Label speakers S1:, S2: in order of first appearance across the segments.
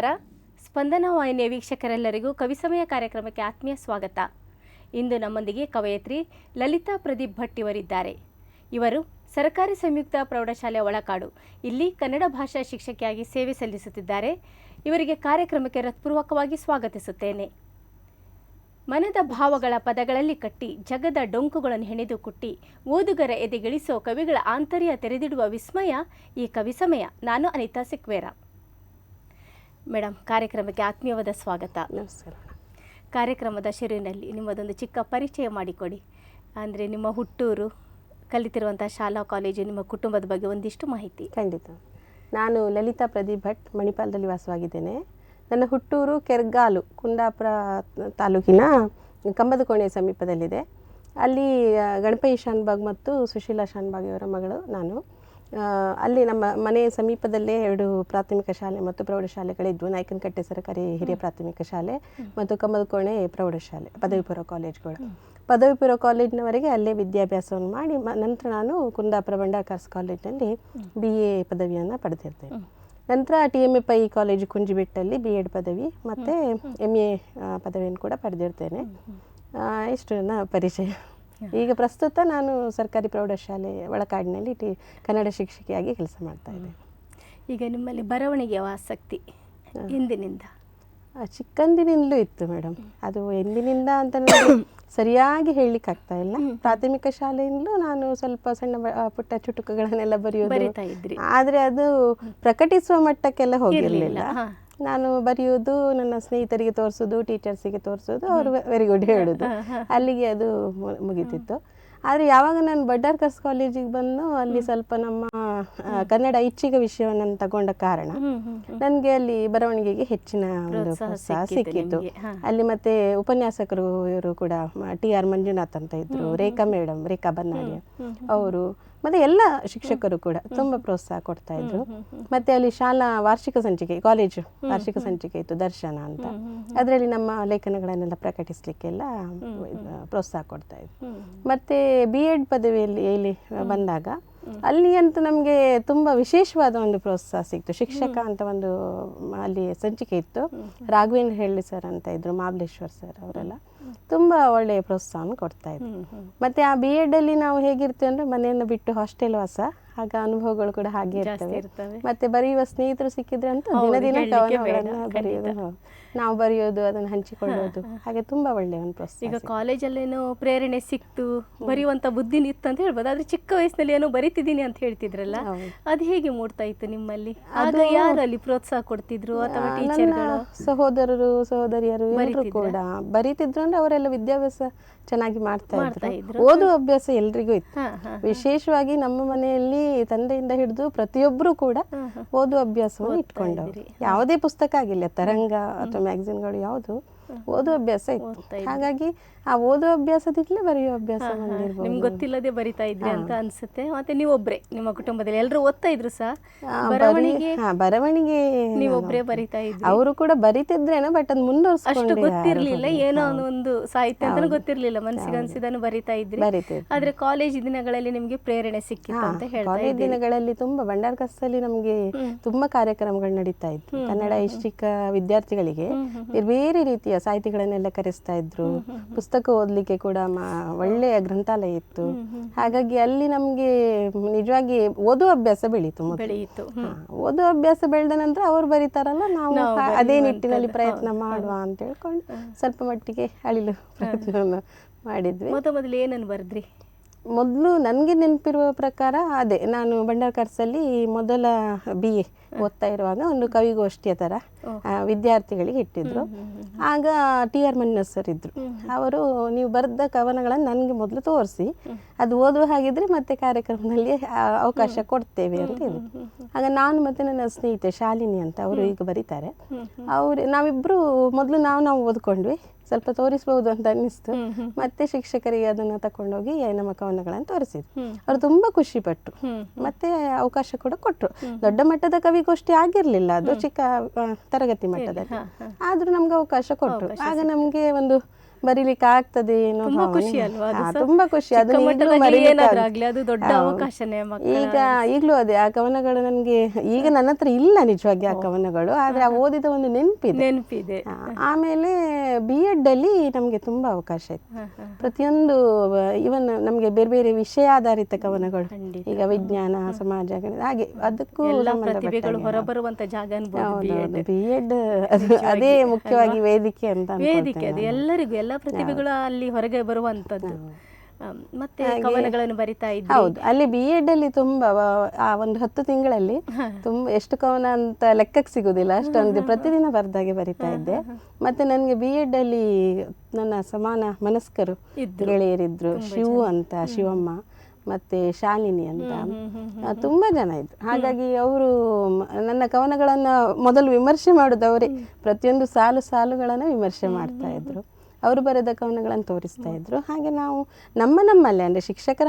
S1: ನಮಸ್ಕಾರ. ಸ್ಪಂದನ ವಾಹಿನಿಯ ವೀಕ್ಷಕರೆಲ್ಲರಿಗೂ ಕವಿಸಮಯ ಕಾರ್ಯಕ್ರಮಕ್ಕೆ ಆತ್ಮೀಯ ಸ್ವಾಗತ. ಇಂದು ನಮ್ಮೊಂದಿಗೆ ಕವಯತ್ರಿ ಲಲಿತಾ ಪ್ರದೀಪ್ ಭಟ್ ಇವರಿದ್ದಾರೆ ಇವರು ಸರ್ಕಾರಿ ಸಂಯುಕ್ತ ಪ್ರೌಢಶಾಲೆ ಒಳಕಾಡು, ಇಲ್ಲಿ ಕನ್ನಡ ಭಾಷಾ ಶಿಕ್ಷಕಿಯಾಗಿ ಸೇವೆ ಸಲ್ಲಿಸುತ್ತಿದ್ದಾರೆ. ಇವರಿಗೆ ಕಾರ್ಯಕ್ರಮಕ್ಕೆ ಹೃತ್ಪೂರ್ವಕವಾಗಿ ಸ್ವಾಗತಿಸುತ್ತೇನೆ. ಮನದ ಭಾವಗಳ ಪದಗಳಲ್ಲಿ ಕಟ್ಟಿ, ಜಗದ ಡೊಂಕುಗಳನ್ನು ಹೆಣೆದು ಕುಟ್ಟಿ, ಓದುಗರ ಎದೆಗಿಳಿಸೋ ಕವಿಗಳ ಆಂತರ್ಯ ತೆರೆದಿಡುವ ವಿಸ್ಮಯ ಈ ಕವಿ ಸಮಯ. ನಾನು ಅನಿತಾ ಸಿಕ್ವೇರ. ಮೇಡಮ್ ಕಾರ್ಯಕ್ರಮಕ್ಕೆ ಆತ್ಮೀಯವಾದ ಸ್ವಾಗತ.
S2: ನಮಸ್ಕಾರ.
S1: ಕಾರ್ಯಕ್ರಮದ ಶುರುವಿನಲ್ಲಿ ನಿಮ್ಮದೊಂದು ಚಿಕ್ಕ ಪರಿಚಯ ಮಾಡಿಕೊಡಿ. ಅಂದರೆ ನಿಮ್ಮ ಹುಟ್ಟೂರು ಕಲಿತಿರುವಂಥ ಶಾಲಾ ಕಾಲೇಜು ನಿಮ್ಮ ಕುಟುಂಬದ ಬಗ್ಗೆ ಒಂದಿಷ್ಟು ಮಾಹಿತಿ.
S2: ಖಂಡಿತ. ನಾನು ಲಲಿತಾ ಪ್ರದೀಪ್ ಭಟ್ ಮಣಿಪಾಲದಲ್ಲಿ ವಾಸವಾಗಿದ್ದೇನೆ. ನನ್ನ ಹುಟ್ಟೂರು ಕೆರ್ಗಾಲು ಕುಂದಾಪುರ ತಾಲೂಕಿನ ಕಂಬದಕೋಣೆಯ ಸಮೀಪದಲ್ಲಿದೆ. ಅಲ್ಲಿ ಗಣಪತಿ ಶಾನ್ಬಾಗ್ ಮತ್ತು ಸುಶೀಲಾ ಶಾನ್ಬಾಗ್ ಇವರ ಮಗಳು ನಾನು. ಅಲ್ಲಿ ನಮ್ಮ ಮನೆಯ ಸಮೀಪದಲ್ಲೇ ಎರಡು ಪ್ರಾಥಮಿಕ ಶಾಲೆ ಮತ್ತು ಪ್ರೌಢಶಾಲೆಗಳಿದ್ವು ನಾಯಕನಕಟ್ಟೆ ಸರ್ಕಾರಿ ಹಿರಿಯ ಪ್ರಾಥಮಿಕ ಶಾಲೆ ಮತ್ತು ಕಮಲ್ಕೋಣೆ ಕೋಣೆ ಪ್ರೌಢಶಾಲೆ ಪದವಿ ಪೂರ್ವ ಕಾಲೇಜ್ಗಳು. ಪದವಿ ಪೂರ್ವ ಕಾಲೇಜಿನವರೆಗೆ ಅಲ್ಲೇ ವಿದ್ಯಾಭ್ಯಾಸವನ್ನು ಮಾಡಿ ನಂತರ ನಾನು ಕುಂದಾಪುರ ಬಂಡಾಕಾರ್ಸ್ ಕಾಲೇಜಿನಲ್ಲಿ ಬಿ ಎ ಪದವಿಯನ್ನು ಪಡೆದಿರ್ತೇನೆ. ನಂತರ T M A Pai college ಕುಂಜಿಬೆಟ್ಟಲ್ಲಿ B Ed ಪದವಿ ಮತ್ತು ಎಂ ಎ ಪದವಿಯನ್ನು ಕೂಡ ಪಡೆದಿರ್ತೇನೆ. ಇಷ್ಟು ನನ್ನ ಪರಿಚಯ. ಈಗ ಪ್ರಸ್ತುತ ನಾನು ಸರ್ಕಾರಿ ಪ್ರೌಢಶಾಲೆ ಒಳಕಾಡಿನಲ್ಲಿ ಟಿ ಕನ್ನಡ ಶಿಕ್ಷಕಿಯಾಗಿ ಕೆಲಸ ಮಾಡ್ತಾ ಇದ್ದೇನೆ.
S1: ಈಗ ನಿಮ್ಮಲ್ಲಿ ಬರವಣಿಗೆಯ ಆಸಕ್ತಿ ಎಂದಿನಿಂದ?
S2: ಚಿಕ್ಕಂದಿನಿಂದಲೂ ಇತ್ತು ಮೇಡಮ್ ಅದು ಎಂದಿನಿಂದ ಅಂತ ಸರಿಯಾಗಿ ಹೇಳಲಿಕ್ಕಾಗ್ತಾ ಇಲ್ಲ. ಪ್ರಾಥಮಿಕ ಶಾಲೆಯಿಂದಲೂ ನಾನು ಸ್ವಲ್ಪ ಸಣ್ಣ ಪುಟ್ಟ ಚುಟುಕುಗಳನ್ನೆಲ್ಲ ಬರೆಯೋದು. ಆದರೆ ಅದು ಪ್ರಕಟಿಸುವ ಮಟ್ಟಕ್ಕೆಲ್ಲ ಹೋಗಿರಲಿಲ್ಲ. ನಾನು ಬರೆಯೋದು ನನ್ನ ಸ್ನೇಹಿತರಿಗೆ ತೋರಿಸೋದು ಟೀಚರ್ಸಿಗೆ ತೋರಿಸೋದು ಅವರು ವೆರಿ ಗುಡ್ ಹೇಳೋದು. ಅಲ್ಲಿಗೆ ಅದು ಮುಗಿತಿತ್ತು. ಆದರೆ ಯಾವಾಗ ನಾನು ಬಡ್ಡಾರ್ಕರ್ಸ್ ಕಾಲೇಜಿಗೆ ಬಂದು ಅಲ್ಲಿ ಸ್ವಲ್ಪ ನಮ್ಮ ಕನ್ನಡ ಐಚ್ಛಿಕ ವಿಷಯವನ್ನು ನಾನು ತಗೊಂಡ ಕಾರಣ. ನನಗೆ ಅಲ್ಲಿ ಬರವಣಿಗೆಗೆ ಹೆಚ್ಚಿನ ಒಂದು
S1: ಪ್ರೋತ್ಸಾಹ ಸಿಕ್ಕಿತ್ತು.
S2: ಅಲ್ಲಿ ಮತ್ತೆ ಉಪನ್ಯಾಸಕರು ಇವರು ಕೂಡ ಟಿ ಆರ್ ಮಂಜುನಾಥ್ ಅಂತ ಇದ್ರು ರೇಖಾ ಮೇಡಮ್ ರೇಖಾ ಬನ್ನಾಡಿ ಅವರು. ಮತ್ತೆ ಎಲ್ಲ ಶಿಕ್ಷಕರು ಕೂಡ ತುಂಬಾ ಪ್ರೋತ್ಸಾಹ ಕೊಡ್ತಾ ಇದ್ರು. ಮತ್ತೆ ಅಲ್ಲಿ ಶಾಲಾ ವಾರ್ಷಿಕ ಸಂಚಿಕೆ ಕಾಲೇಜು ವಾರ್ಷಿಕ ಸಂಚಿಕೆ ಇತ್ತು ದರ್ಶನ ಅಂತ. ಅದರಲ್ಲಿ ನಮ್ಮ ಲೇಖನಗಳನ್ನೆಲ್ಲ ಪ್ರಕಟಿಸ್ಲಿಕ್ಕೆಲ್ಲ ಪ್ರೋತ್ಸಾಹ ಕೊಡ್ತಾ ಇದ್ರು. ಮತ್ತೆ ಬಿ ಎಡ್ ಪದವಿಯಲ್ಲಿ ಇಲ್ಲಿ ಬಂದಾಗ ಅಲ್ಲಿ ಅಂತೂ ನಮಗೆ ತುಂಬ ವಿಶೇಷವಾದ ಒಂದು ಪ್ರೋತ್ಸಾಹ ಸಿಕ್ತು. ಶಿಕ್ಷಕ ಅಂತ ಒಂದು ಅಲ್ಲಿ ಸಂಚಿಕೆ ಇತ್ತು. ರಾಘವೇಂದ್ರ ಹೇಳಿ ಸರ್ ಅಂತ ಇದ್ರು ಮಾಬಲೇಶ್ವರ್ ಸರ್ ಅವರೆಲ್ಲ. ತುಂಬ ಒಳ್ಳೆಯ ಪ್ರೋತ್ಸಾಹವನ್ನು ಕೊಡ್ತಾ
S1: ಹ್ಮ್.
S2: ಮತ್ತೆ ಆ ಬಿ ಎಡ್ ಅಲ್ಲಿ ನಾವು ಹೇಗಿರ್ತೀವಿ ಅಂದ್ರೆ ಮನೆಯನ್ನು ಬಿಟ್ಟು ಹಾಸ್ಟೆಲ್ ವಾಸ ಆಗ ಅನುಭವಗಳು ಕೂಡ ಹಾಗೆ ಇರ್ತವೆ. ಮತ್ತೆ ಬರೆಯುವ ಸ್ನೇಹಿತರು ಸಿಕ್ಕಿದ್ರೆ ಅಂತ ದಿನ ದಿನ ಕವನಗಳನ್ನ ಬರೆಯೋದು. ನಾವು ಬರೆಯೋದು ಅದನ್ನು ಹಂಚಿಕೊಳ್ಳೋದು. ಹಾಗೆ ತುಂಬಾ ಒಳ್ಳೆ ಒಂದು
S1: ಈಗ ಕಾಲೇಜಲ್ಲೇನೋ ಪ್ರೇರಣೆ ಸಿಕ್ತು ಬರೆಯುವಂತ ಬುದ್ಧಿ ಇತ್ತು ಅಂತ ಹೇಳ್ಬೋದು. ಆದ್ರೆ ಚಿಕ್ಕ ವಯಸ್ಸಿನಲ್ಲಿ ಏನೋ ಬರಿತಿದ್ದೀನಿ ಅಂತ ಹೇಳ್ತಿದ್ರಲ್ಲ. ಅದು ಹೇಗೆ ಮೂಡ್ತಾ ಇತ್ತು ನಿಮ್ಮಲ್ಲಿ? ಆಗ ಯಾರು ಅಲ್ಲಿ ಪ್ರೋತ್ಸಾಹ ಕೊಡ್ತಿದ್ರು ಅಥವಾ
S2: ಟೀಚರ್
S1: ಟೀಚರ್ಗಳು
S2: ಸಹೋದರರು ಸಹೋದರಿಯರು ಎಲ್ಲರೂ ಕೂಡ ಬರೀತಿದ್ರು ಅಂದ್ರೆ ಅವರೆಲ್ಲ ವಿದ್ಯಾಭ್ಯಾಸ ಚೆನ್ನಾಗಿ ಮಾಡ್ತಾ ಇದ್ರು. ಓದುವ ಅಭ್ಯಾಸ ಎಲ್ರಿಗೂ ಇತ್ತು. ವಿಶೇಷವಾಗಿ ನಮ್ಮ ಮನೆಯಲ್ಲಿ ತಂದೆಯಿಂದ ಹಿಡಿದು ಪ್ರತಿಯೊಬ್ಬರು ಕೂಡ. ಓದುವ ಅಭ್ಯಾಸವನ್ನು ಇಟ್ಕೊಂಡವರು. ಯಾವುದೇ ಪುಸ್ತಕ ಆಗಿಲ್ಲ ತರಂಗ ಅಥವಾ ಮ್ಯಾಗಝಿನ್ಗಳು ಯಾವುದು ಓದುವ ಅಭ್ಯಾಸ ಇತ್ತು. ಹಾಗಾಗಿ ಆ ಓದುವ ಅಭ್ಯಾಸದಿಂದಲೇ ಬರೆಯೋ ಅಭ್ಯಾಸ
S1: ನಿಮ್ಗೆ ಗೊತ್ತಿಲ್ಲದೆ ಬರಿತಾ ಇದ್ರಿ ಅಂತ ಅನ್ಸುತ್ತೆ. ಮತ್ತೆ ನೀವೊಬ್ರೆ ನಿಮ್ಮ ಕುಟುಂಬದಲ್ಲಿ. ಎಲ್ಲರೂ ಓದ್ತಾ ಇದ್ರು ಸಹ ಬರವಣಿಗೆ?
S2: ಬರವಣಿಗೆ
S1: ನೀವೊಬ್ರೇ ಬರಿತಾ ಇದ್ರಿ.
S2: ಅವರು ಕೂಡ ಬರಿತಿದ್ರೇನೋ ಬಟ್ ಅದು
S1: ಅಷ್ಟು
S2: ಮುಂದುವರ್ಸ್ಕೊಂಡು
S1: ಗೊತ್ತಿರ್ಲಿಲ್ಲ. ಏನೋ ಒಂದು ಸಾಹಿತ್ಯ ಅಂತ ಗೊತ್ತಿರ್ಲಿಲ್ಲ. ಮನಸ್ಸಿಗೆ ಅನ್ಸಿದನ್ನು ಬರಿತಾ ಇದ್ರಿ. ಆದ್ರೆ ಕಾಲೇಜ್ ದಿನಗಳಲ್ಲಿ ನಿಮ್ಗೆ ಪ್ರೇರಣೆ ಸಿಕ್ಕಿತ್ತು ಅಂತ ಹೇಳ್ತಾ
S2: ಕಾಲೇಜ್ ದಿನಗಳಲ್ಲಿ ತುಂಬಾ ಭಂಡಾರ ಕಸ್ತಲ್ಲಿ ನಮಗೆ ತುಂಬಾ ಕಾರ್ಯಕ್ರಮಗಳು ನಡೀತಾ ಇತ್ತು. ಕನ್ನಡ ಐಚ್ಛಿಕ ವಿದ್ಯಾರ್ಥಿಗಳಿಗೆ ಬೇರೆ ಬೇರೆ ರೀತಿಯ ಸಾಹಿತಿಗಳನ್ನೆಲ್ಲ ಕರೆಸ್ತಾ ಇದ್ರು. ಪುಸ್ತಕ ಓದ್ಲಿಕ್ಕೆ ಕೂಡ ಮ- ಒಳ್ಳೆಯ ಗ್ರಂಥಾಲಯ ಇತ್ತು. ಹಾಗಾಗಿ ಅಲ್ಲಿ ನಮಗೆ ನಿಜವಾಗಿ ಓದುವ ಅಭ್ಯಾಸ ಬೆಳೀತು.
S1: ಬೆಳೆಯಿತು
S2: ಓದುವ ಅಭ್ಯಾಸ ಬೆಳೆದ ನಂತರ ಅವರು ಬರೀತಾರಲ್ಲ ನಾವು ಅದೇ ನಿಟ್ಟಿನಲ್ಲಿ ಪ್ರಯತ್ನ ಮಾಡುವ ಅಂತ ಹೇಳ್ಕೊಂಡು ಸ್ವಲ್ಪ ಮಟ್ಟಿಗೆ ಅಳಿಲು ಪ್ರಯತ್ನವನ್ನು ಮಾಡಿದ್ವಿ.
S1: ಮೊದ ಮೊದಲು ಏನನ್ನು ಬರೆದ್ರಿ?
S2: ಮೊದಲು ನನಗೆ ನೆನಪಿರುವ ಪ್ರಕಾರ ಅದೇ ನಾನು ಭಂಡಾರ ಕಾರ್ಸಲ್ಲಿ ಮೊದಲ ಬಿ ಎ ಓದ್ತಾ ಇರುವಾಗ ಒಂದು ಕವಿಗೋಷ್ಠಿಯ ಥರ ವಿದ್ಯಾರ್ಥಿಗಳಿಗೆ ಇಟ್ಟಿದ್ರು. ಆಗ ಟಿ ಆರ್ ಮನ್ನ ಸರ್ ಇದ್ರು. ಅವರು ನೀವು ಬರೆದ ಕವನಗಳನ್ನು ನನಗೆ ಮೊದಲು ತೋರಿಸಿ ಅದು ಓದುವ ಹಾಗಿದ್ರೆ ಮತ್ತೆ ಕಾರ್ಯಕ್ರಮದಲ್ಲಿ ಅವಕಾಶ ಕೊಡ್ತೇವೆ ಅಂತ ಇದ್ರು ಆಗ ನಾನು ಮತ್ತೆ ನನ್ನ ಸ್ನೇಹಿತೆ ಶಾಲಿನಿ ಅಂತ ಅವರು ಈಗ ಬರೀತಾರೆ. ಅವ್ರು ನಾವಿಬ್ರು ಮೊದಲು ನಾವು ನಾವು ಓದ್ಕೊಂಡ್ವಿ. ಸ್ವಲ್ಪ ತೋರಿಸ್ಬೋದು ಅಂತ ಅನ್ನಿಸ್ತು. ಮತ್ತೆ ಶಿಕ್ಷಕರಿಗೆ ಅದನ್ನ ತಕೊಂಡೋಗಿ ನಮ್ಮ ಕವನಗಳನ್ನು ತೋರಿಸಿದ್ರು. ಅವರು ತುಂಬಾ ಖುಷಿ ಪಟ್ರು ಮತ್ತೆ ಅವಕಾಶ ಕೂಡ ಕೊಟ್ಟರು ದೊಡ್ಡ ಮಟ್ಟದ ಕವಿಗೋಷ್ಠಿ ಆಗಿರ್ಲಿಲ್ಲ. ಅದು ಚಿಕ್ಕ ತರಗತಿ ಮಟ್ಟದಲ್ಲಿ. ಆದ್ರೂ ನಮ್ಗೆ ಅವಕಾಶ ಕೊಟ್ಟರು ಆಗ ನಮ್ಗೆ ಒಂದು ಬರೀಲಿಕ್ಕೆ ಆಗ್ತದೆ ಏನೋ
S1: ತುಂಬಾ ಖುಷಿ ಅಲ್ವಾ ಅದು ಸಹ?
S2: ತುಂಬಾ ಖುಷಿ.
S1: ಚಿಕ್ಕ
S2: ಈಗ್ಲೂ ಮರೀಲಿಕ್ಕೆ
S1: ಏನಾದ್ರೂ ಆಗ್ಲಿ, ಅದು ದೊಡ್ಡ
S2: ಹೌದು.
S1: ಅವಕಾಶನೇ ಮಕ್ಕಳ
S2: ಈಗ ಈಗಲೂ ಅದೇ ಆ ಕವನಗಳು ನನಗೆ ಈಗ ನನ್ನ ಹತ್ರ ಇಲ್ಲ ನಿಜವಾಗಿ ಆ ಕವನಗಳು ಆದ್ರೆ ಆ ಓದಿದ ಒಂದು ನೆನಪಿದೆ.
S1: ನೆನಪಿದೆ.
S2: ಆ, ಆಮೇಲೆ ಬಿ ಎಡ್ ಅಲ್ಲಿ ನಮಗೆ ತುಂಬಾ ಅವಕಾಶ ಇತ್ತು. ಪ್ರತಿಯೊಂದು ಇವನ್ ನಮಗೆ ಬೇರೆ ಬೇರೆ ವಿಷಯ ಆಧಾರಿತ ಕವನಗಳು.
S1: ಖಂಡಿತ.
S2: ಈಗ ವಿಜ್ಞಾನ ಸಮಾಜ ಗಣಿತ ಹಾಗೆ ಅದಕ್ಕೂ
S1: ಎಲ್ಲಾ ಪ್ರತಿಭೆಗಳು ಹೊರಬರುವಂತ ಜಾಗ ಅನ್ಬೋದು ಬಿ ಎಡ್
S2: ಬಿ ಎಡ್ ಅದೇ ಮುಖ್ಯವಾಗಿ ವೇದಿಕೆ ಅಂತ
S1: ವೇದಿಕೆ ಅದು
S2: ಅನ್ಕೊಳ್ತೇನೆ.
S1: ಎಲ್ಲರಿಗೂ ಎಲ್ಲ ಪ್ರತಿಭೆಗಳು ಅಲ್ಲಿ ಹೊರಗೆ ಬರುವಂತದ್ದು. ಮತ್ತೆ ಕವನಗಳನ್ನು ಬರಿತಾ ಇದ್ದೆ
S2: ಹೌದು ಅಲ್ಲಿ ಬಿ ಎಡ್ ಅಲ್ಲಿ ತುಂಬಾ ಆ ಒಂದು ಹತ್ತು ತಿಂಗಳಲ್ಲಿ ತುಂಬಾ ಎಷ್ಟು ಕವನ ಅಂತ ಲೆಕ್ಕಕ್ಕೆ ಸಿಗುದಿಲ್ಲ ಅಷ್ಟೊಂದು ಪ್ರತಿದಿನ ಬರ್ದಾಗೆ ಬರಿತಾ ಇದ್ದೆ. ಮತ್ತೆ ನನಗೆ ಬಿ ಎಡ್ ಅಲ್ಲಿ ನನ್ನ ಸಮಾನ ಮನಸ್ಕರು. ಗೆಳೆಯರಿದ್ರು ಶಿವು ಅಂತ ಶಿವಮ್ಮ ಮತ್ತೆ ಶಾಲಿನಿ ಅಂತ. ತುಂಬಾ ಜನ ಇದ್ರು. ಹಾಗಾಗಿ ಅವರು ನನ್ನ ಕವನಗಳನ್ನ ಮೊದಲು ವಿಮರ್ಶೆ ಮಾಡುದು ಅವರೇ ಪ್ರತಿಯೊಂದು ಸಾಲು ಸಾಲುಗಳನ್ನ ವಿಮರ್ಶೆ ಮಾಡ್ತಾ ಇದ್ರು. ಅವರು ಬರೆದ ಕವನಗಳನ್ನು ತೋರಿಸ್ತಾ ಇದ್ರು. ಹಾಗೆ ನಾವು ನಮ್ಮ ನಮ್ಮಲ್ಲೇ ಅಂದ್ರೆ ಶಿಕ್ಷಕರ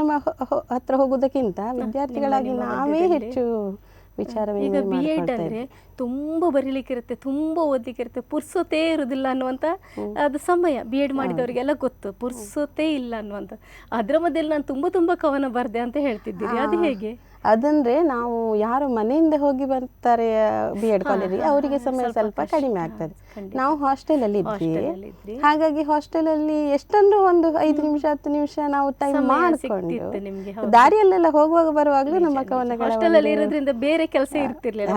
S2: ಹತ್ರ ಹೋಗುವುದಕ್ಕಿಂತ ವಿದ್ಯಾರ್ಥಿಗಳಾಗಿ ನಾವೇ ಹೆಚ್ಚು ವಿಚಾರ
S1: ಈಗ
S2: ವಿನಿಮಯ
S1: ಬಿ ಎಡ್
S2: ಮಾಡ್ಕೊಳ್ತಾ
S1: ಅಂದ್ರೆ ತುಂಬಾ ಬರೀಲಿಕ್ಕಿರುತ್ತೆ ತುಂಬಾ ಓದ್ಲಿಕ್ಕಿರುತ್ತೆ ಪುರ್ಸೊತೇ ಇರುದಿಲ್ಲ ಅನ್ನುವಂತ ಅದು ಸಮಯ ಬಿ ಎಡ್ ಮಾಡಿದವರಿಗೆಲ್ಲ ಗೊತ್ತು ಪುರ್ಸೊತ್ತೇ ಇಲ್ಲ ಅನ್ನುವಂತ. ಅದ್ರ ಮಧ್ಯೆ ನಾನು ತುಂಬಾ ತುಂಬಾ ಕವನ ಬರ್ದೆ ಅಂತ ಹೇಳ್ತಿದ್ದೀರಿ ಅದು ಹೇಗೆ?
S2: ಅದಂದ್ರೆ ನಾವು ಯಾರು ಮನೆಯಿಂದ ಹೋಗಿ ಬರ್ತಾರೆ ಬಿ ಎಡ್ ಕಾಲೇಜಿಗೆ ಅವರಿಗೆ ಸಮಯ ಸ್ವಲ್ಪ ಕಡಿಮೆ ಆಗ್ತದೆ. ನಾವು ಹಾಸ್ಟೆಲ್ ಅಲ್ಲಿ ಇದ್ವಿ ಹಾಗಾಗಿ ಹಾಸ್ಟೆಲ್ ಅಲ್ಲಿ ಎಷ್ಟೊಂದು ಒಂದು ಐದು ನಿಮಿಷ ಹತ್ತು ನಿಮಿಷ ನಾವು ಟೈಮ್ ಮಾಡಿಕೊಂಡು ದಾರಿಯಲ್ಲೆಲ್ಲ ಹೋಗುವಾಗ ಬರುವಾಗಲೂ ನಮ್ಮ ಕವನಗಳ
S1: ಇರೋದ್ರಿಂದ ಬೇರೆ ಕೆಲಸ ಇರ್ತಿರ್ಲಿಲ್ಲ.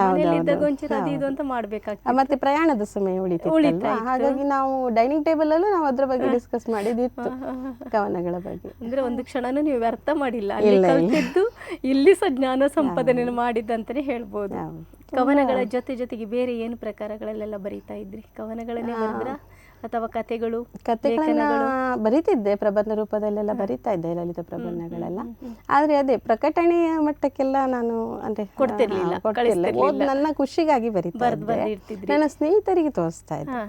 S1: ಒಂಚೂರು ಅದು ಇದು ಅಂತ
S2: ಮತ್ತೆ ಪ್ರಯಾಣದ ಸಮಯ ಉಳಿತು ಹಾಗಾಗಿ ನಾವು ಡೈನಿಂಗ್ ಟೇಬಲ್ ಅಲ್ಲೂ ನಾವು ಅದ್ರ ಬಗ್ಗೆ ಡಿಸ್ಕಸ್ ಮಾಡಿದಿತ್ತು ಕವನಗಳ ಬಗ್ಗೆ.
S1: ಅಂದ್ರೆ ಒಂದು ಕ್ಷಣನೂ ನೀವು ವ್ಯರ್ಥ ಮಾಡಿಲ್ಲ. ಅಲ್ಲಿ ಕಲ್ತಿದ್ದು ಇಲ್ಲಿ ಸಹ ಜ್ಞಾನ ಸಂಪಾದನೆ ಮಾಡಿದ್ದಂತಾನೆ ಹೇಳ್ಬೋದು. ಕವನಗಳ ಜೊತೆ ಜೊತೆಗೆ ಬೇರೆ ಏನು ಪ್ರಕಾರಗಳಲ್ಲೆಲ್ಲ ಬರೀತಾ ಇದ್ರಿ? ಕವನಗಳನ್ನೇ ಬರೆದ್ರ ಅಥವಾ ಕಥೆಗಳು
S2: ಕಥೆಗಳನ್ನ ಬರಿತಿದ್ದೆ ಪ್ರಬಂಧ ರೂಪದಲ್ಲೆಲ್ಲ ಬರಿತಾ ಇದ್ದೆ ಲಲಿತ ಪ್ರಬಂಧಗಳೆಲ್ಲ. ಆದ್ರೆ ಅದೇ ಪ್ರಕಟಣೆಯ ಮಟ್ಟಕ್ಕೆಲ್ಲ ನಾನು ಅಂದ್ರೆ
S1: ಕೊಡ್ತಿರ್ಲಿಲ್ಲ,
S2: ಕೊಡ್ತಿರ್ಲಿಲ್ಲ. ಓದ್ ನನ್ನ ಖುಷಿಗಾಗಿ ಬರಿತಾ ಇದ್ದೆ. ನನ್ನ ಸ್ನೇಹಿತರಿಗೆ ತೋರಿಸ್ತಾ ಇದ್ದೆ.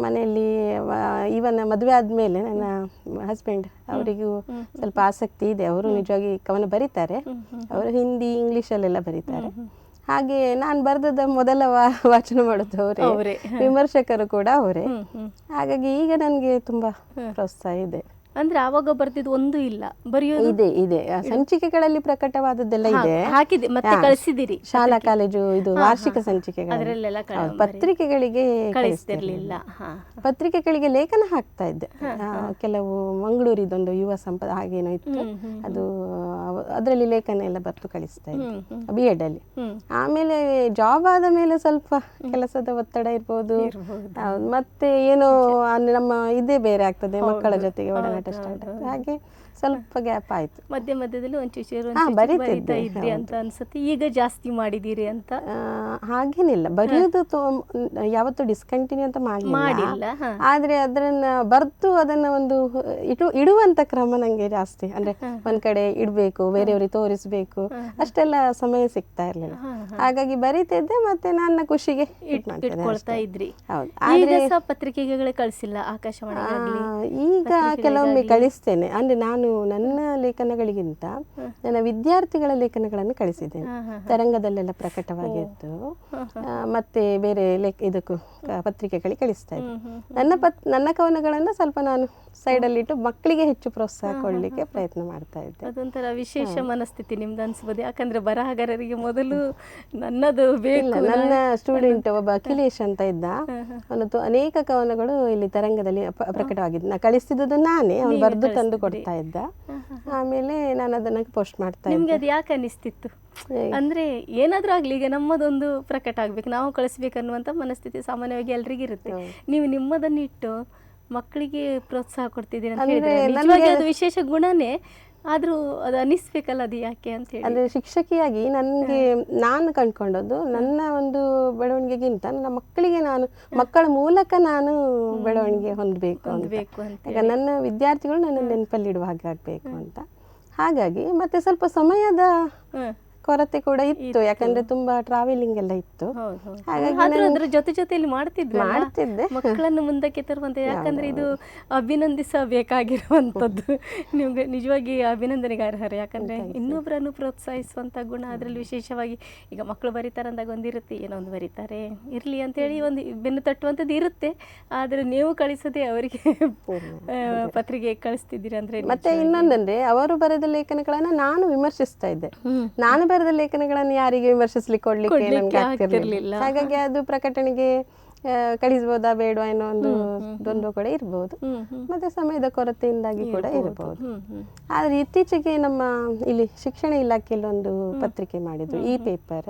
S2: ಮನೆಯಲ್ಲಿ ಈವನ್ ಮದುವೆ ಆದ್ಮೇಲೆ ನನ್ನ ಹಸ್ಬೆಂಡ್ ಅವರಿಗೂ ಸ್ವಲ್ಪ ಆಸಕ್ತಿ ಇದೆ. ಅವರು ನಿಜವಾಗಿ ಕವನ ಬರೀತಾರೆ. ಅವರು ಹಿಂದಿ ಇಂಗ್ಲಿಷಲ್ಲೆಲ್ಲ ಬರೀತಾರೆ. ಹಾಗೆ ನಾನು ಬರೆದದ ಮೊದಲ ವಾ- ವಾಚನ ಮಾಡೋದು ಅವರೇ. ವಿಮರ್ಶಕರು ಕೂಡ ಅವರೇ. ಹಾಗಾಗಿ ಈಗ ನನಗೆ ತುಂಬ ಪ್ರೋತ್ಸಾಹ ಇದೆ.
S1: ಅಂದ್ರೆ ಆವಾಗ ಬರ್ತಿದ್ ಒಂದು ಇಲ್ಲ. ಬರೆಯೋದು
S2: ಇದೆ ಇದೆ. ಆ ಸಂಚಿಕೆಗಳಲ್ಲಿ ಪ್ರಕಟವಾದದ್ದೆಲ್ಲ ಇದೆ.
S1: ಹಾಕಿದೆ. ಮತ್ತೆ. ಕಳಿಸಿದಿರಿ.
S2: ಶಾಲಾ ಕಾಲೇಜು ಇದು ವಾರ್ಷಿಕ ಸಂಚಿಕೆಗಳು.
S1: ಅದರಲ್ಲೆಲ್ಲ
S2: ಪತ್ರಿಕೆಗಳಿಗೆ
S1: ಕಳಿಸ್ತಿರ್ಲಿಲ್ಲ. ಹಾ
S2: ಪತ್ರಿಕೆಗಳಿಗೆ ಲೇಖನ ಹಾಕ್ತಾ ಇದ್ದೆ. ಆ, ಕೆಲವು ಮಂಗಳೂರಿದೊಂದು ಯುವ ಸಂಪದ ಹಾಗೇನೋ ಇತ್ತು. ಅದು ಅದರಲ್ಲಿ ಲೇಖನ ಎಲ್ಲ ಬರ್ತು ಕಳಿಸ್ತಾ ಇದ್ದೆ. ಬಿ ಎಡ್ ಅಲ್ಲಿ. ಆಮೇಲೆ ಜಾಬ್ ಆದ ಮೇಲೆ ಸ್ವಲ್ಪ ಕೆಲಸದ ಒತ್ತಡ ಇರ್ಬೋದು.
S1: ಇರ್ಬೋದು.
S2: ಹೌದು, ಮತ್ತೆ ಏನೋ ಆ ನಮ್ಮ ಇದೇ ಬೇರೆ ಆಗ್ತದೆ ಮಕ್ಕಳ ಜೊತೆಗೆ ಒಡನಾಟ ಸ್ಟಾರ್ಟ್ ಹಾಗೆ ಸ್ವಲ್ಪ ಗ್ಯಾಪ್ ಆಯ್ತು.
S1: ಮಧ್ಯ ಮಧ್ಯದಲ್ಲಿ ಒಂಚೂರು ಬರೀತಾ ಇದ್ರಿ ಅಂತ ಅನ್ಸುತ್ತೆ. ಈಗ ಜಾಸ್ತಿ ಮಾಡಿದೀರಿ ಅಂತ?
S2: ಹಾಗೇನಿಲ್ಲ. ಬರೆಯೋದು ಯಾವತ್ತು ಡಿಸ್ಕಂಟಿನ್ಯೂ ಅಂತ
S1: ಮಾಡಿಲ್ಲ.
S2: ಆದ್ರೆ ಅದನ್ನ ಬರ್ದು ಅದನ್ನ ಒಂದು ಇಡು ಇಡುವಂತ ಕ್ರಮ ನಂಗೆ ಜಾಸ್ತಿ. ಅಂದ್ರೆ ಒಂದ್ ಕಡೆ ಇಡ್ಬೇಕು ಬೇರೆಯವ್ರಿಗೆ ತೋರಿಸ್ಬೇಕು. ಅಷ್ಟೆಲ್ಲ ಸಮಯ ಸಿಗ್ತಾ ಇರ್ಲಿಲ್ಲ. ಹಾಗಾಗಿ ಬರೀತಿದ್ದೆ ಮತ್ತೆ ನನ್ನ ಖುಷಿಗೆ
S1: ಇಟ್ಕೊಳ್ತಾ ಇದ್ರಿ.
S2: ಹೌದು.
S1: ಪತ್ರಿಕೆಗಳೇ ಕಳಿಸಿಲ್ಲ
S2: ಆಕಾಶವಾಣಿ ಈಗ ಕೆಲವೊಮ್ಮೆ ಕಳಿಸ್ತೇನೆ. ಅಂದ್ರೆ ನಾನು ನನ್ನ ಲೇಖನಗಳಿಗಿಂತ ನನ್ನ ವಿದ್ಯಾರ್ಥಿಗಳ ಲೇಖನಗಳನ್ನು ಕಳಿಸಿದ್ದೇನೆ. ತರಂಗದಲ್ಲೆಲ್ಲ ಪ್ರಕಟವಾಗಿತ್ತು ಮತ್ತೆ ಬೇರೆ ಲೇಖ ಇದಕ್ಕೂ ಪತ್ರಿಕೆಗಳಿಗೆ ಕಳಿಸ್ತಾ ಇದ್ದೆ. ನನ್ನ ಪತ್ ನನ್ನ ಕವನಗಳನ್ನು ಸ್ವಲ್ಪ ನಾನು ಸೈಡಲ್ಲಿಟ್ಟು ಮಕ್ಕಳಿಗೆ ಹೆಚ್ಚು ಪ್ರೋತ್ಸಾಹ ಕೊಡಲಿಕ್ಕೆ ಪ್ರಯತ್ನ ಮಾಡ್ತಾ ಇದ್ದೆ.
S1: ಅದೊಂಥರ ವಿಶೇಷ ಮನಸ್ಥಿತಿ ನಿಮ್ದು ಅನ್ಸ್ಬೋದು. ಯಾಕಂದ್ರೆ ಬರಹಗಾರರಿಗೆ ಮೊದಲು ನನ್ನದು ಬೇಕು
S2: ನನ್ನ ಸ್ಟೂಡೆಂಟ್ ಒಬ್ಬ ಅಖಿಲೇಶ್ ಅಂತ ಇದ್ದ. ಅವನದ್ದು ಅನೇಕ ಕವನಗಳು ಇಲ್ಲಿ ತರಂಗದಲ್ಲಿ ಪ್ರಕಟವಾಗಿದ್ದ. ನಾ ಕಳಿಸ್ತಿದ್ದು ನಾನೇ. ಅವನು ಬರೆದು ತಂದು ಕೊಡ್ತಾ ಇದ್ದ. ಆಮೇಲೆ ನಾನು ಅದನ್ನ ಪೋಸ್ಟ್ ಮಾಡ್ತಾ ಇದ್ದೆ.
S1: ನಿಮ್ಗೆ ಅದು ಯಾಕೆ ಅನಿಸ್ತಿತ್ತು? ಅಂದ್ರೆ ಏನಾದ್ರೂ ಆಗ್ಲಿ ಈಗ ನಮ್ಮದೊಂದು ಪ್ರಕಟ ಆಗ್ಬೇಕು. ನಾವು ಕಳಿಸ್ಬೇಕನ್ನುವಂತ ಮನಸ್ಥಿತಿ ಸಾಮಾನ್ಯವಾಗಿ ಎಲ್ರಿಗಿರುತ್ತೆ. ನೀವು ನಿಮ್ಮದನ್ನ ಇಟ್ಟು ಮಕ್ಕಳಿಗೆ ಪ್ರೋತ್ಸಾಹ ಕೊಡ್ತಿದ್ದೀರಿ ಅಂತ ಹೇಳಿದ್ರೆ ನಿಜವಾಗಿ ಅದು ವಿಶೇಷ ಗುಣನೇ ಆದ್ರೂ ಅದು ಅನಿಸ್ಬೇಕಲ್ಲ ಅದು ಯಾಕೆ ಅಂತ ಹೇಳಿ.
S2: ಅಂದರೆ ಶಿಕ್ಷಕಿಯಾಗಿ ನನಗೆ ನಾನು ಕಂಡ್ಕೊಂಡದ್ದು ನನ್ನ ಒಂದು ಬೆಳವಣಿಗೆಗಿಂತ ನನ್ನ ಮಕ್ಕಳಿಗೆ ನಾನು ಮಕ್ಕಳ ಮೂಲಕ ನಾನು ಬೆಳವಣಿಗೆ ಹೊಂದಬೇಕು ಅಂತ.
S1: ಬೇಕು ಅಂತ
S2: ಈಗ ನನ್ನ ವಿದ್ಯಾರ್ಥಿಗಳು ನನ್ನ ನೆನಪಲ್ಲಿಡುವ ಹಾಗೆ ಆಗಬೇಕು ಅಂತ. ಹಾಗಾಗಿ ಮತ್ತೆ ಸ್ವಲ್ಪ ಸಮಯದ
S1: ಹ್ಮ್.
S2: ಕೊರತೆ ಕೂಡ ಇತ್ತು. ಯಾಕಂದ್ರೆ ತುಂಬಾ ಟ್ರಾವೆಲಿಂಗ್ ಎಲ್ಲ ಇತ್ತು.
S1: ಅದ್ರ ಜೊತೆ ಜೊತೆಯಲ್ಲಿ ಮಾಡ್ತಿದ್ವಿ
S2: ಮಾಡ್ತಿದ್ದೆ.
S1: ಮಕ್ಕಳನ್ನು ಮುಂದಕ್ಕೆ ತರುವಂತ. ಯಾಕಂದ್ರೆ ಇದು ಅಭಿನಂದಿಸಬೇಕಾಗಿರುವಂತದ್ದು ನಿಮ್ಗೆ ನಿಜವಾಗಿ ಅಭಿನಂದನೆಗೆ ಅರ್ಹರು. ಯಾಕಂದ್ರೆ ಇನ್ನೊಬ್ಬರನ್ನು ಪ್ರೋತ್ಸಾಹಿಸುವಂತ ಗುಣ ಅದರಲ್ಲಿ ವಿಶೇಷವಾಗಿ ಈಗ ಮಕ್ಕಳು ಬರೀತಾರೆ ಅಂದಾಗ ಒಂದಿರುತ್ತೆ. ಏನೋ ಒಂದು ಬರೀತಾರೆ. ಇರ್ಲಿ ಅಂತ ಹೇಳಿ ಒಂದು ಬೆನ್ನು ತಟ್ಟುವಂತದ್ದು ಇರುತ್ತೆ. ಆದ್ರೆ ನೀವು ಕಳಿಸದೆ ಅವರಿಗೆ ಪತ್ರಿಕೆ ಕಳಿಸ್ತಿದ್ದೀರಿ ಅಂದ್ರೆ
S2: ಮತ್ತೆ ಇನ್ನೊಂದಂದ್ರೆ ಅವರು ಬರೆದ ಲೇಖನಗಳನ್ನ ನಾನು ವಿಮರ್ಶಿಸ್ತಾ ಇದ್ದೆ. ನಾನು ಬರೆದ ಲೇಖನಗಳನ್ನು ಯಾರಿಗೆ ವಿಮರ್ಶಿಸ್ಲಿಕ್ಕೆ ಕೊಡ್ಲಿಕ್ಕೆ ನನ್ಗೆ ಆಗ್ತಿರ್ಲಿಲ್ಲ. ಹಾಗಾಗಿ ಅದು ಪ್ರಕಟಣೆಗೆ ಕಳಿಸಬಹುದಾ ಕಳಿಸ್ಬೋದಾ ಬೇಡವಾ ಅನ್ನೋ ಒಂದು ದ್ವಂದ್ವ ಕೂಡ
S1: ಹ್ಮ್
S2: ಮತ್ತೆ ಸಮಯದ ಕೊರತೆಯಿಂದಾಗಿ ಕೂಡ ಇರಬಹುದು ಆದ್ರೆ ಇತ್ತೀಚೆಗೆ ನಮ್ಮ ಇಲ್ಲಿ ಶಿಕ್ಷಣ ಇಲಾಖೆಯಲ್ಲಿ ಒಂದು ಪತ್ರಿಕೆ ಮಾಡಿದ್ರು ಈ ಪೇಪರ್.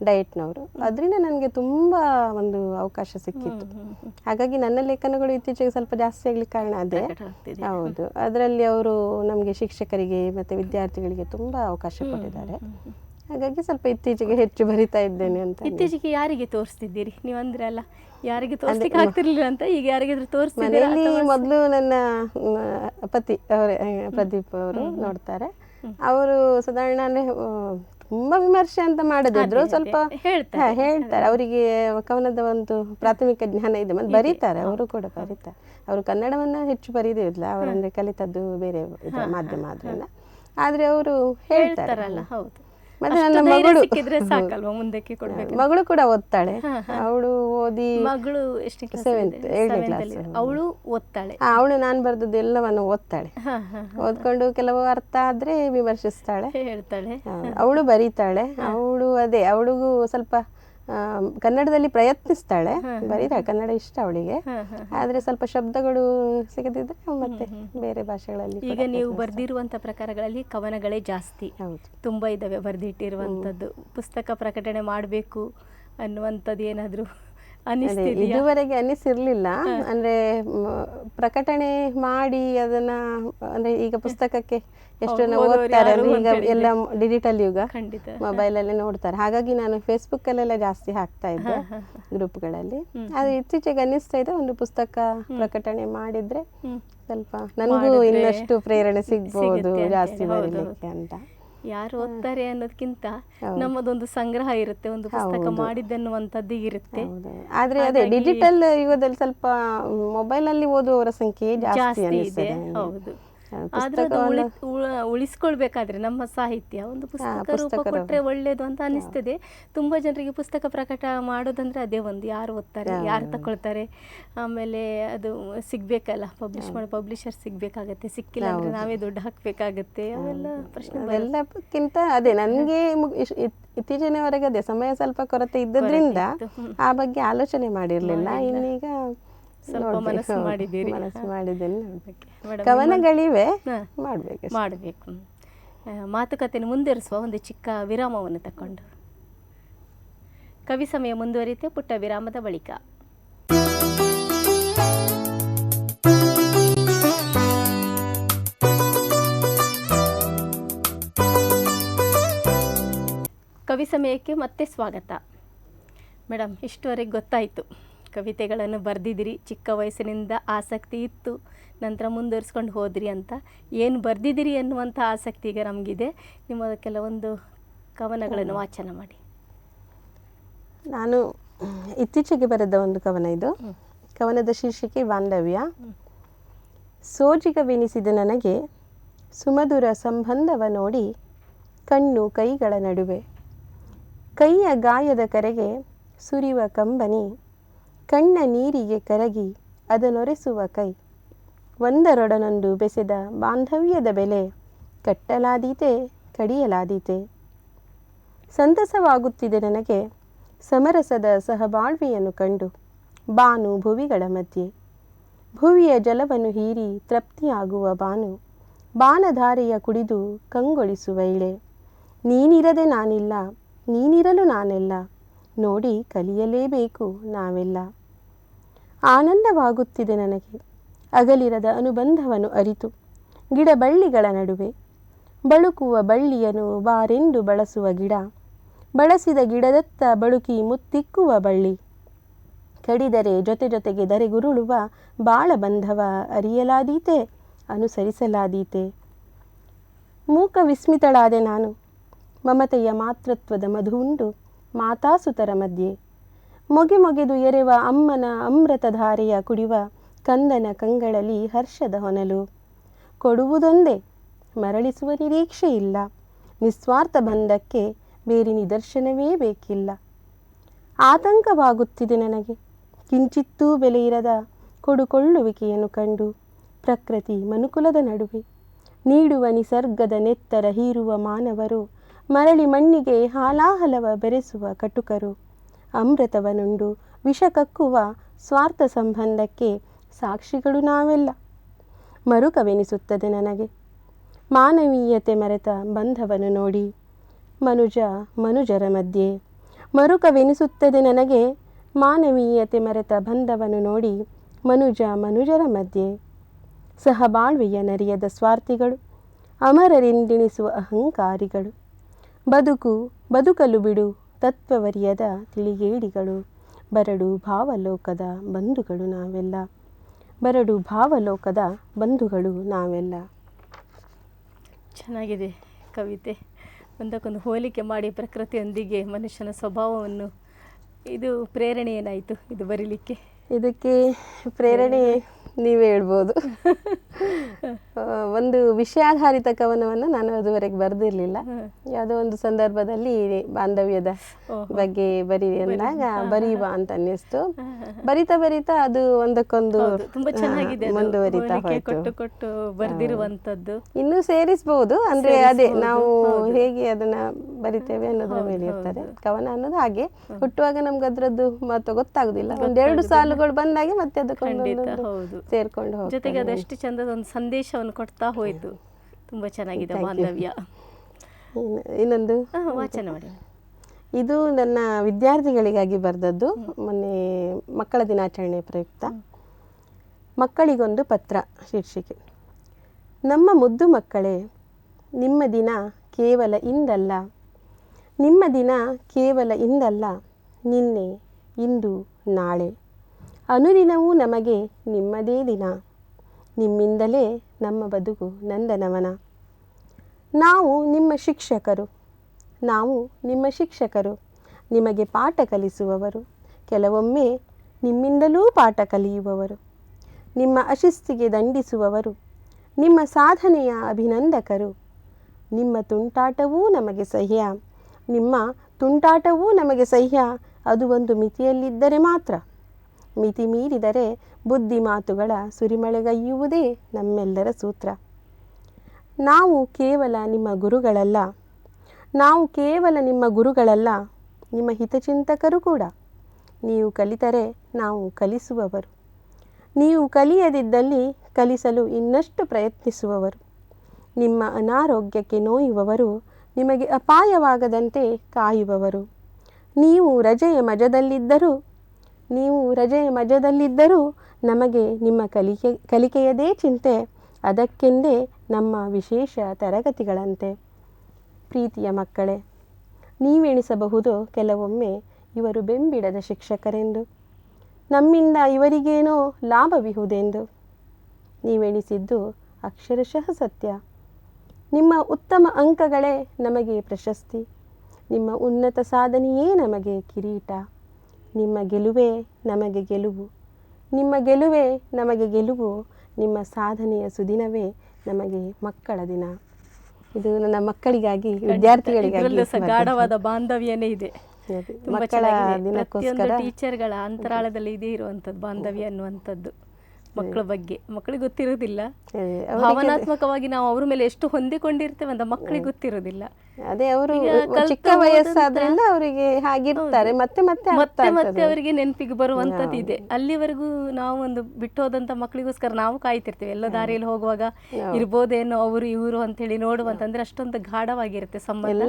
S2: ಡಯಟ್ನವರು. ಅದರಿಂದ ನನಗೆ ತುಂಬಾ ಒಂದು ಅವಕಾಶ ಸಿಕ್ಕಿತ್ತು. ಹಾಗಾಗಿ ನನ್ನ ಲೇಖನಗಳು ಇತ್ತೀಚೆಗೆ ಸ್ವಲ್ಪ ಜಾಸ್ತಿ ಆಗ್ಲಿಕ್ಕೆ ಕಾರಣ ಅದೇ. ಹೌದು. ಅದರಲ್ಲಿ ಅವರು ನಮಗೆ ಶಿಕ್ಷಕರಿಗೆ ಮತ್ತೆ ವಿದ್ಯಾರ್ಥಿಗಳಿಗೆ ತುಂಬಾ ಅವಕಾಶ ಕೊಟ್ಟಿದ್ದಾರೆ. ಹಾಗಾಗಿ ಸ್ವಲ್ಪ ಇತ್ತೀಚೆಗೆ ಹೆಚ್ಚು ಬರಿತಾ ಇದ್ದೇನೆ ಅಂತ
S1: ಇತ್ತೀಚೆಗೆ ಯಾರಿಗೆ ತೋರಿಸ್ತಿದ್ದೀರಿ? ನೀವು ಅಂದ್ರೆ ಅಲ್ಲ ಯಾರಿಗೆ ತೋರಿಸ್ಲಿಕ್ಕೆ ಆಗ್ತಿರ್ಲಿಲ್ಲ ಅಂತ ಈಗ ಯಾರಿಗಾದ್ರೂ ತೋರಿಸ್ತಿದ್ದೀರಾ
S2: ಮೊದಲು ನನ್ನ ಪತಿ ಅವರೇ ಪ್ರದೀಪ್ ಅವರು ನೋಡ್ತಾರೆ. ಅವರು ಸಾಧಾರಣ ಅಂದ್ರೆ ತುಂಬಾ ವಿಮರ್ಶೆ ಅಂತ ಮಾಡದಿದ್ರು ಸ್ವಲ್ಪ
S1: ಹೇಳ್ತಾರೆ.
S2: ಅವರಿಗೆ ಕವನದ ಒಂದು ಪ್ರಾಥಮಿಕ ಜ್ಞಾನ ಇದೆ. ಮತ್ತೆ ಬರೀತಾರೆ ಅವರು ಕೂಡ ಬರೀತಾರೆ. ಅವರು ಕನ್ನಡವನ್ನ ಹೆಚ್ಚು ಬರೀದಿಲ್ಲ ಅವರಂದ್ರೆ ಕಲಿತದ್ದು ಬೇರೆ ಮಾಧ್ಯಮ ಆದ್ರಿಂದ. ಆದ್ರೆ ಅವರು ಹೇಳ್ತಾರೆ.
S1: ಹೇಳ್ತಾರಲ್ಲ ಹೌದು.
S2: ಮತ್ತೆ ನನ್ನ ಮಗಳು
S1: ಸಿಕ್ಕಿದ್ರೆ ಸಾಕಲ್ವಾ ಮುಂದಕ್ಕೆ ಕೊಡ್ಬೇಕು
S2: ಮಗಳು ಕೂಡ ಓದ್ತಾಳೆ. ಅವಳು ಓದಿ
S1: ಮಗಳು ಎಷ್ಟು ಕ್ಲಾಸ್
S2: Seventh, ಏಳನೇ class.
S1: ಅವಳು ಓದ್ತಾಳೆ.
S2: ಅವಳು ನಾನು ಬರ್ದದ್ದು ಎಲ್ಲವನ್ನು ಓದ್ತಾಳೆ. ಓದ್ಕೊಂಡು ಕೆಲವು ಅರ್ಥ ಆದ್ರೆ ವಿಮರ್ಶಿಸ್ತಾಳೆ.
S1: ಹೇಳ್ತಾಳೆ.
S2: ಅವಳು ಬರೀತಾಳೆ. ಅವಳು ಅದೇ ಅವಳಿಗೂ ಸ್ವಲ್ಪ ಕನ್ನಡದಲ್ಲಿ ಪ್ರಯತ್ನಿಸ್ತಾಳೆ. ಬರೀತಾಳೆ. ಕನ್ನಡ ಇಷ್ಟ ಅವಳಿಗೆ. ಆದ್ರೆ ಸ್ವಲ್ಪ ಶಬ್ದಗಳು ಸಿಗದಿದ್ರೆ ಮತ್ತೆ ಬೇರೆ ಭಾಷೆಗಳಲ್ಲಿ
S1: ಈಗ ನೀವು ಬರ್ದಿರುವಂತ ಪ್ರಕಾರಗಳಲ್ಲಿ ಕವನಗಳೇ ಜಾಸ್ತಿ. ತುಂಬಾ ಇದಾವೆ ಬರೆದಿಟ್ಟಿರುವಂತದ್ದು. ಪುಸ್ತಕ ಪ್ರಕಟಣೆ ಮಾಡಬೇಕು ಅನ್ನುವಂಥದ್ದು ಏನಾದ್ರೂ
S2: ಇದುವರೆಗೆ ಅನಿಸಿರ್ಲಿಲ್ಲ. ಅಂದ್ರೆ ಪ್ರಕಟಣೆ ಮಾಡಿ ಅದನ್ನ ಅಂದ್ರೆ ಈಗ ಪುಸ್ತಕಕ್ಕೆ ಎಷ್ಟು ಜನ ಓದ್ತಾರೆ ಈಗ ಎಲ್ಲ ಡಿಜಿಟಲ್ ಯುಗ. ಮೊಬೈಲ್ ಅಲ್ಲಿ ನೋಡ್ತಾರೆ. ಹಾಗಾಗಿ ನಾನು ಫೇಸ್ಬುಕ್ ಅಲ್ಲೆಲ್ಲ ಜಾಸ್ತಿ ಹಾಕ್ತಾ ಇದ್ದೆ ಗ್ರೂಪ್ಗಳಲ್ಲಿ. ಆದ್ರೆ ಇತ್ತೀಚೆಗೆ ಅನಿಸ್ತಾ ಇದೆ ಒಂದು ಪುಸ್ತಕ ಪ್ರಕಟಣೆ ಮಾಡಿದ್ರೆ ಸ್ವಲ್ಪ ನನಗೂ ಇನ್ನಷ್ಟು ಪ್ರೇರಣೆ ಸಿಗ್ಬಹುದು ಜಾಸ್ತಿ ಬರೀಲಿಕ್ಕೆ ಅಂತ.
S1: ಯಾರು ಓದ್ತಾರೆ ಅನ್ನೋದಕ್ಕಿಂತ ನಮ್ಮದೊಂದು ಸಂಗ್ರಹ ಇರುತ್ತೆ ಒಂದು ಪುಸ್ತಕ ಮಾಡಿದ್ದನ್ನುವಂಥದ್ದು ಇರುತ್ತೆ.
S2: ಆದ್ರೆ ಅದೇ ಡಿಜಿಟಲ್ ಯುಗದಲ್ಲಿ ಸ್ವಲ್ಪ ಮೊಬೈಲ್ ಅಲ್ಲಿ ಓದುವವರ ಸಂಖ್ಯೆ ಜಾಸ್ತಿ
S1: ಇದೆ. ಹೌದು. ಆದ್ರೆ ಅದು ಉಳಿ ಉಳಿಸ್ಕೊಳ್ಬೇಕಾದ್ರೆ ನಮ್ಮ ಸಾಹಿತ್ಯ. ಒಂದು ಪುಸ್ತಕ ರೂಪ ಕೊಟ್ರೆ ಒಳ್ಳೇದು ಅಂತ ಅನಿಸ್ತದೆ. ತುಂಬಾ ಜನರಿಗೆ ಪುಸ್ತಕ ಪ್ರಕಟ ಮಾಡೋದಂದ್ರೆ ಅದೇ ಒಂದು ಯಾರು ಓದ್ತಾರೆ ಯಾರು ತಕೊಳ್ತಾರೆ ಆಮೇಲೆ ಅದು ಸಿಗ್ಬೇಕಲ್ಲ ಪಬ್ಲಿಷ್ ಮಾಡೋ ಪಬ್ಲಿಷರ್ ಸಿಗ್ಬೇಕಾಗತ್ತೆ. ಸಿಕ್ಕಿಲ್ಲ ಅಂದ್ರೆ ನಾವೇ ದುಡ್ಡು ಹಾಕ್ಬೇಕಾಗತ್ತೆ. ಅವೆಲ್ಲ ಪ್ರಶ್ನೆ.
S2: ಅದೇ ನನಗೆ ಇತ್ತೀಚಿನವರೆಗೆ ಅದೇ ಸಮಯ ಸ್ವಲ್ಪ ಕೊರತೆ ಇದ್ದದ್ರಿಂದ ಆ ಬಗ್ಗೆ ಆಲೋಚನೆ ಮಾಡಿರ್ಲಿಲ್ಲ. ಇನ್ನೀಗ
S1: ಸ್ವಲ್ಪ ಮನಸ್ಸು ಮಾಡಿದ್ದೀರಿ.
S2: ಮನಸ್ಸು ಮಾಡಿದ್ದೇನೆ ಕವನಗಳಿವೆ. ಮಾಡಬೇಕು
S1: ಮಾಡ್ಬೇಕು. ಮಾತುಕತೆಯನ್ನು ಮುಂದುವರಿಸುವ ಒಂದು ಚಿಕ್ಕ ವಿರಾಮವನ್ನು ತಕೊಂಡು. ಕವಿ ಸಮಯ ಮುಂದುವರಿಯುತ್ತೆ ಪುಟ್ಟ ವಿರಾಮದ ಬಳಿಕ. ಕವಿ ಸಮಯಕ್ಕೆ ಮತ್ತೆ ಸ್ವಾಗತ. ಮೇಡಮ್ ಇಷ್ಟುವರೆಗೆ ಗೊತ್ತಾಯಿತು. ಕವಿತೆಗಳನ್ನು ಬರೆದಿದ್ದೀರಿ. ಚಿಕ್ಕ ವಯಸ್ಸಿನಿಂದ ಆಸಕ್ತಿ ಇತ್ತು. ನಂತರ ಮುಂದುವರಿಸ್ಕೊಂಡು ಹೋದ್ರಿ ಅಂತ. ಏನು ಬರೆದಿದ್ದೀರಿ ಅನ್ನುವಂಥ ಆಸಕ್ತಿ ಈಗ ನಮಗಿದೆ. ನಿಮ್ಮ ಕೆಲವೊಂದು ಕವನಗಳನ್ನು ವಾಚನ ಮಾಡಿ.
S2: ನಾನು ಇತ್ತೀಚೆಗೆ ಬರೆದ ಒಂದು ಕವನ ಇದು. ಕವನದ ಶೀರ್ಷಿಕೆ ಬಾಂಧವ್ಯ ಸೋಜಿಗವೆನಿಸಿದ ನನಗೆ ಸುಮಧುರ ಸಂಬಂಧವ ನೋಡಿ ಕಣ್ಣು ಕೈಗಳ ನಡುವೆ. ಕೈಯ ಗಾಯದ ಕರೆಗೆ ಸುರಿಯುವ ಕಂಬನಿ ಕಣ್ಣ ನೀರಿಗೆ ಕರಗಿ ಅದನೊರೆಸುವ ಕೈ. ಒಂದರೊಡನೊಂದು ಬೆಸೆದ ಬಾಂಧವ್ಯದ ಬೆಲೆ ಕಟ್ಟಲಾದೀತೆ, ಕಡಿಯಲಾದೀತೆ. ಸಂತಸವಾಗುತ್ತಿದೆ ನನಗೆ ಸಮರಸದ ಸಹಬಾಳ್ವೆಯನ್ನು ಕಂಡು ಬಾನು ಭುವಿಗಳ ಮಧ್ಯೆ. ಭುವಿಯ ಜಲವನ್ನು ಹೀರಿ ತೃಪ್ತಿಯಾಗುವ ಬಾನು ಬಾನಧಾರೆಯ ಕುಡಿದು ಕಂಗೊಳಿಸುವ ಇಳೆ. ನೀನಿರದೆ ನಾನಿಲ್ಲ, ನೀನಿರಲು ನಾನೆಲ್ಲ ನೋಡಿ ಕಲಿಯಲೇಬೇಕು ನಾವೆಲ್ಲ. ಆನಂದವಾಗುತ್ತಿದೆ ನನಗೆ. ಅಗಲಿರದ ಅನುಬಂಧವನ್ನು ಅರಿತು. ಗಿಡ ಬಳ್ಳಿಗಳ ನಡುವೆ. ಬಳುಕುವ ಬಳ್ಳಿಯನ್ನು ಬಾರೆಂದು ಬಳಸುವ ಗಿಡ. ಬಳಸಿದ ಗಿಡದತ್ತ ಬಳುಕಿ ಮುತ್ತಿಕ್ಕುವ ಬಳ್ಳಿ. ಕಡಿದರೆ ಜೊತೆ ಜೊತೆಗೆ ದರೆಗುರುಳುವ ಬಾಳ ಬಂಧವ ಅರಿಯಲಾದೀತೆ, ಅನುಸರಿಸಲಾದೀತೆ. ಮೂಕ ವಿಸ್ಮಿತಳಾದೆ ನಾನು. ಮಮತೆಯ ಮಾತೃತ್ವದ ಮಧುವುಂಡು ಮಾತಾಸುತರ ಮಧ್ಯೆ. ಮೊಗೆ ಮೊಗೆದು ಎರೆವ ಅಮ್ಮನ ಅಮೃತಧಾರೆಯ ಕುಡಿವ ಕಂದನ ಕಂಗಳಲ್ಲಿ ಹರ್ಷದ ಹೊನಲು. ಕೊಡುವುದೊಂದೇ, ಮರಳಿಸುವ ನಿರೀಕ್ಷೆ ಇಲ್ಲ. ನಿಸ್ವಾರ್ಥ ಬಂಧಕ್ಕೆ ಬೇರೆ ನಿದರ್ಶನವೇ ಬೇಕಿಲ್ಲ. ಆತಂಕವಾಗುತ್ತಿದೆ ನನಗೆ. ಕಿಂಚಿತ್ತೂ ಬೆಲೆಯಿರದ ಕೊಡುಕೊಳ್ಳುವಿಕೆಯನ್ನು ಕಂಡು ಪ್ರಕೃತಿ ಮನುಕುಲದ ನಡುವೆ ನೀಡುವ ನಿಸರ್ಗದ ನೆತ್ತರ ಹೀರುವ ಮಾನವರು ಮರಳಿ ಮಣ್ಣಿಗೆ ಹಾಲಾಹಲವ ಬೆರೆಸುವ ಕಟುಕರು. ಅಮೃತವನುಂಡು ವಿಷ ಕಕ್ಕುವ ಸ್ವಾರ್ಥ ಸಂಬಂಧಕ್ಕೆ ಸಾಕ್ಷಿಗಳು ನಾವೆಲ್ಲ. ಮರುಕವೆನಿಸುತ್ತದೆ ನನಗೆ. ಮಾನವೀಯತೆ ಮರೆತ ಬಂಧವನ್ನು ನೋಡಿ. ಮನುಜ ಮನುಜರ ಮಧ್ಯೆ. ಮರುಕವೆನಿಸುತ್ತದೆ ನನಗೆ. ಮಾನವೀಯತೆ ಮರೆತ ಬಂಧವನ್ನು ನೋಡಿ. ಮನುಜ ಮನುಜರ ಮಧ್ಯೆ. ಸಹಬಾಳ್ವೆಯ ನರಿಯದ ಸ್ವಾರ್ಥಿಗಳು. ಅಮರರೆಂದೆಣಿಸುವ ಅಹಂಕಾರಿಗಳು. ಬದುಕು ಬದುಕಲು ಬಿಡು ತತ್ವವರಿಯದ ತಿಳಿಗೇಡಿಗಳು. ಬರಡು ಭಾವಲೋಕದ ಬಂಧುಗಳು ನಾವೆಲ್ಲ. ಬರಡು ಭಾವಲೋಕದ ಬಂಧುಗಳು ನಾವೆಲ್ಲ.
S1: ಚೆನ್ನಾಗಿದೆ ಕವಿತೆ. ಒಂದಕ್ಕೊಂದು ಹೋಲಿಕೆ ಮಾಡಿ ಪ್ರಕೃತಿಯೊಂದಿಗೆ ಮನುಷ್ಯನ ಸ್ವಭಾವವನ್ನು. ಇದು ಪ್ರೇರಣೆ ಏನಾಯಿತು ಇದು ಬರೀಲಿಕ್ಕೆ?
S2: ಇದಕ್ಕೆ ಪ್ರೇರಣೆ ನೀವೇ ಹೇಳ್ಬೋದು. ಒಂದು ವಿಷಯಾಧಾರಿತ ಕವನವನ್ನು ನಾನು ಅದುವರೆಗೆ ಬರೆದಿರಲಿಲ್ಲ. ಯಾವುದೋ ಒಂದು ಸಂದರ್ಭದಲ್ಲಿ ಬಾಂಧವ್ಯದ ಬಗ್ಗೆ ಬರೀ ಅಂದಾಗ ಬರೀವ ಅಂತ ಅನ್ನಿಸ್ತು. ಬರಿತಾ ಬರಿತಾ ಅದು ಒಂದಕ್ಕೊಂದು ಮುಂದುವರಿತಾ ಹೋಯ್ತು.
S1: ಬರ್ದಿರುವಂತದ್ದು
S2: ಇನ್ನೂ ಸೇರಿಸಬಹುದು ಅಂದ್ರೆ ಅದೇ ನಾವು ಹೇಗೆ ಅದನ್ನ ಬರಿತೇವೆ ಅನ್ನೋದ್ರ ಮೇಲೆ ಇರ್ತದೆ. ಕವನ ಅನ್ನೋದು ಹಾಗೆ. ಹುಟ್ಟುವಾಗ ನಮ್ಗೆ ಅದ್ರದ್ದು ಮಹತ್ವ ಗೊತ್ತಾಗುದಿಲ್ಲ. ಒಂದೆರಡು ಸಾಲುಗಳು ಬಂದಾಗ ಮತ್ತೆ ಅದಕ್ಕೊಂದು ಸೇರ್ಕೊಂಡು
S1: ಜೊತೆಗೆ ಅದಷ್ಟು ಚಂದದ ಒಂದು ಸಂದೇಶವನ್ನು ಕೊಡ್ತಾ ಹೋಯಿತು. ತುಂಬಾ ಚೆನ್ನಾಗಿದೆ ಬಾಂಧವ್ಯ.
S2: ಇನ್ನು- ಇನ್ನೊಂದು?
S1: ವಾಚನ ಮಾಡಿ.
S2: ಇದು ನನ್ನ ವಿದ್ಯಾರ್ಥಿಗಳಿಗಾಗಿ ಬರೆದದ್ದು. ಮೊನ್ನೆ ಮಕ್ಕಳ ದಿನಾಚರಣೆ ಪ್ರಯುಕ್ತ. ಮಕ್ಕಳಿಗೊಂದು ಪತ್ರ ಶೀರ್ಷಿಕೆ. ನಮ್ಮ ಮುದ್ದು ಮಕ್ಕಳೇ ನಿಮ್ಮ ದಿನ ಕೇವಲ ಇಂದಲ್ಲ. ನಿಮ್ಮ ದಿನ ಕೇವಲ ಇಂದಲ್ಲ. ನಿನ್ನೆ ಇಂದು ನಾಳೆ. ಅನುದಿನವೂ ನಮಗೆ ನಿಮ್ಮದೇ ದಿನ. ನಿಮ್ಮಿಂದಲೇ ನಮ್ಮ ಬದುಕು ನಂದನವನ. ನಾವು ನಿಮ್ಮ ಶಿಕ್ಷಕರು. ನಾವು ನಿಮ್ಮ ಶಿಕ್ಷಕರು. ನಿಮಗೆ ಪಾಠ ಕಲಿಸುವವರು. ಕೆಲವೊಮ್ಮೆ ನಿಮ್ಮಿಂದಲೂ ಪಾಠ ಕಲಿಯುವವರು. ನಿಮ್ಮ ಅಶಿಸ್ತಿಗೆ ದಂಡಿಸುವವರು. ನಿಮ್ಮ ಸಾಧನೆಯ ಅಭಿನಂದಕರು. ನಿಮ್ಮ ತುಂಟಾಟವೂ ನಮಗೆ ಸಹ್ಯ. ನಿಮ್ಮ ತುಂಟಾಟವೂ ನಮಗೆ ಸಹ್ಯ. ಅದು ಒಂದು ಮಿತಿಯಲ್ಲಿದ್ದರೆ ಮಾತ್ರ. ಮಿತಿ ಮೀರಿದರೆ ಬುದ್ಧಿ ಮಾತುಗಳ ಸುರಿಮಳೆಗೈಯುವುದೇ ನಮ್ಮೆಲ್ಲರ ಸೂತ್ರ. ನಾವು ಕೇವಲ ನಿಮ್ಮ ಗುರುಗಳಲ್ಲ. ನಾವು ಕೇವಲ ನಿಮ್ಮ ಗುರುಗಳಲ್ಲ, ನಿಮ್ಮ ಹಿತಚಿಂತಕರು ಕೂಡ. ನೀವು ಕಲಿತರೆ ನಾವು ಕಲಿಸುವವರು. ನೀವು ಕಲಿಯದಿದ್ದಲ್ಲಿ ಕಲಿಸಲು ಇನ್ನಷ್ಟು ಪ್ರಯತ್ನಿಸುವವರು. ನಿಮ್ಮ ಅನಾರೋಗ್ಯಕ್ಕೆ ನೋಯುವವರು ನಿಮಗೆ ಅಪಾಯವಾಗದಂತೆ ಕಾಯುವವರು. ನೀವು ರಜೆಯ ಮಜದಲ್ಲಿದ್ದರೂ ನೀವು ರಜೆಯ ಮಜದಲ್ಲಿದ್ದರೂ ನಮಗೆ ನಿಮ್ಮ ಕಲಿಕೆ, ಕಲಿಕೆಯದೇ ಚಿಂತೆ. ಅದಕ್ಕೆಂದೇ ನಮ್ಮ ವಿಶೇಷ ತರಗತಿಗಳಂತೆ. ಪ್ರೀತಿಯ ಮಕ್ಕಳೇ, ನೀವೆಣಿಸಬಹುದು ಕೆಲವೊಮ್ಮೆ ಇವರು ಬೆಂಬಿಡದ ಶಿಕ್ಷಕರೆಂದು. ನಮ್ಮಿಂದ ಇವರಿಗೇನೋ ಲಾಭವಿಹುದೆಂದು. ನೀವೆಣಿಸಿದ್ದು ಅಕ್ಷರಶಃ ಸತ್ಯ. ನಿಮ್ಮ ಉತ್ತಮ ಅಂಕಗಳೇ ನಮಗೆ ಪ್ರಶಸ್ತಿ. ನಿಮ್ಮ ಉನ್ನತ ಸಾಧನೆಯೇ ನಮಗೆ ಕಿರೀಟ. ನಿಮ್ಮ ಗೆಲುವೇ ನಮಗೆ ಗೆಲುವು. ನಿಮ್ಮ ಗೆಲುವೇ ನಮಗೆ ಗೆಲುವು. ನಿಮ್ಮ ಸಾಧನೆಯ ಸುದಿನವೇ ನಮಗೆ ಮಕ್ಕಳ ದಿನ. ಇದು ನನ್ನ ಮಕ್ಕಳಿಗಾಗಿ ವಿದ್ಯಾರ್ಥಿಗಳಿಗಾಗಿ
S1: ಗಾಢವಾದ ಬಾಂಧವ್ಯನೇ ಇದೆ.
S2: ಮಕ್ಕಳ ದಿನಕ್ಕೋಸ್ಕರ
S1: ಟೀಚರ್ಗಳ ಅಂತರಾಳದಲ್ಲಿ ಇದೇ ಇರುವಂಥದ್ದು ಬಾಂಧವ್ಯ ಅನ್ನುವಂಥದ್ದು. ಮಕ್ಕಳ ಬಗ್ಗೆ. ಮಕ್ಕಳಿಗೆ ಗೊತ್ತಿರೋದಿಲ್ಲ. ಭಾವನಾತ್ಮಕವಾಗಿ ನಾವು ಅವ್ರ ಮೇಲೆ ಎಷ್ಟು ಹೊಂದಿಕೊಂಡಿರ್ತೇವೆ ಅಂತ ಮಕ್ಕಳಿಗೆ ಗೊತ್ತಿರೋದಿಲ್ಲ.
S2: ಅದೇ ಅವರು ಚಿಕ್ಕ ವಯಸ್ಸಾದ್ರಿಂದ ಅವರಿಗೆ ಹಾಗಿರ್ತಾರೆ ಮತ್ತೆ ಮತ್ತೆ
S1: ಮತ್ತೆ ಮತ್ತೆ ಅವರಿಗೆ ನೆನಪಿಗೆ ಬರುವಂತದ್ದು ಇದೆ. ಅಲ್ಲಿವರೆಗೂ ನಾವು ಒಂದು ಬಿಟ್ಟು ಹೋದಂತ ಮಕ್ಕಳಿಗೋಸ್ಕರ ನಾವು ಕಾಯ್ತಿರ್ತೇವೆ. ಎಲ್ಲ ದಾರಿಯಲ್ಲಿ ಹೋಗುವಾಗ ಇರ್ಬೋದೇನೋ ಅವರು ಇವರು ಅಂತ ಹೇಳಿ ನೋಡುವಂತಂದ್ರೆ ಅಷ್ಟೊಂದು ಗಾಢವಾಗಿರುತ್ತೆ ಸಂಬಂಧ.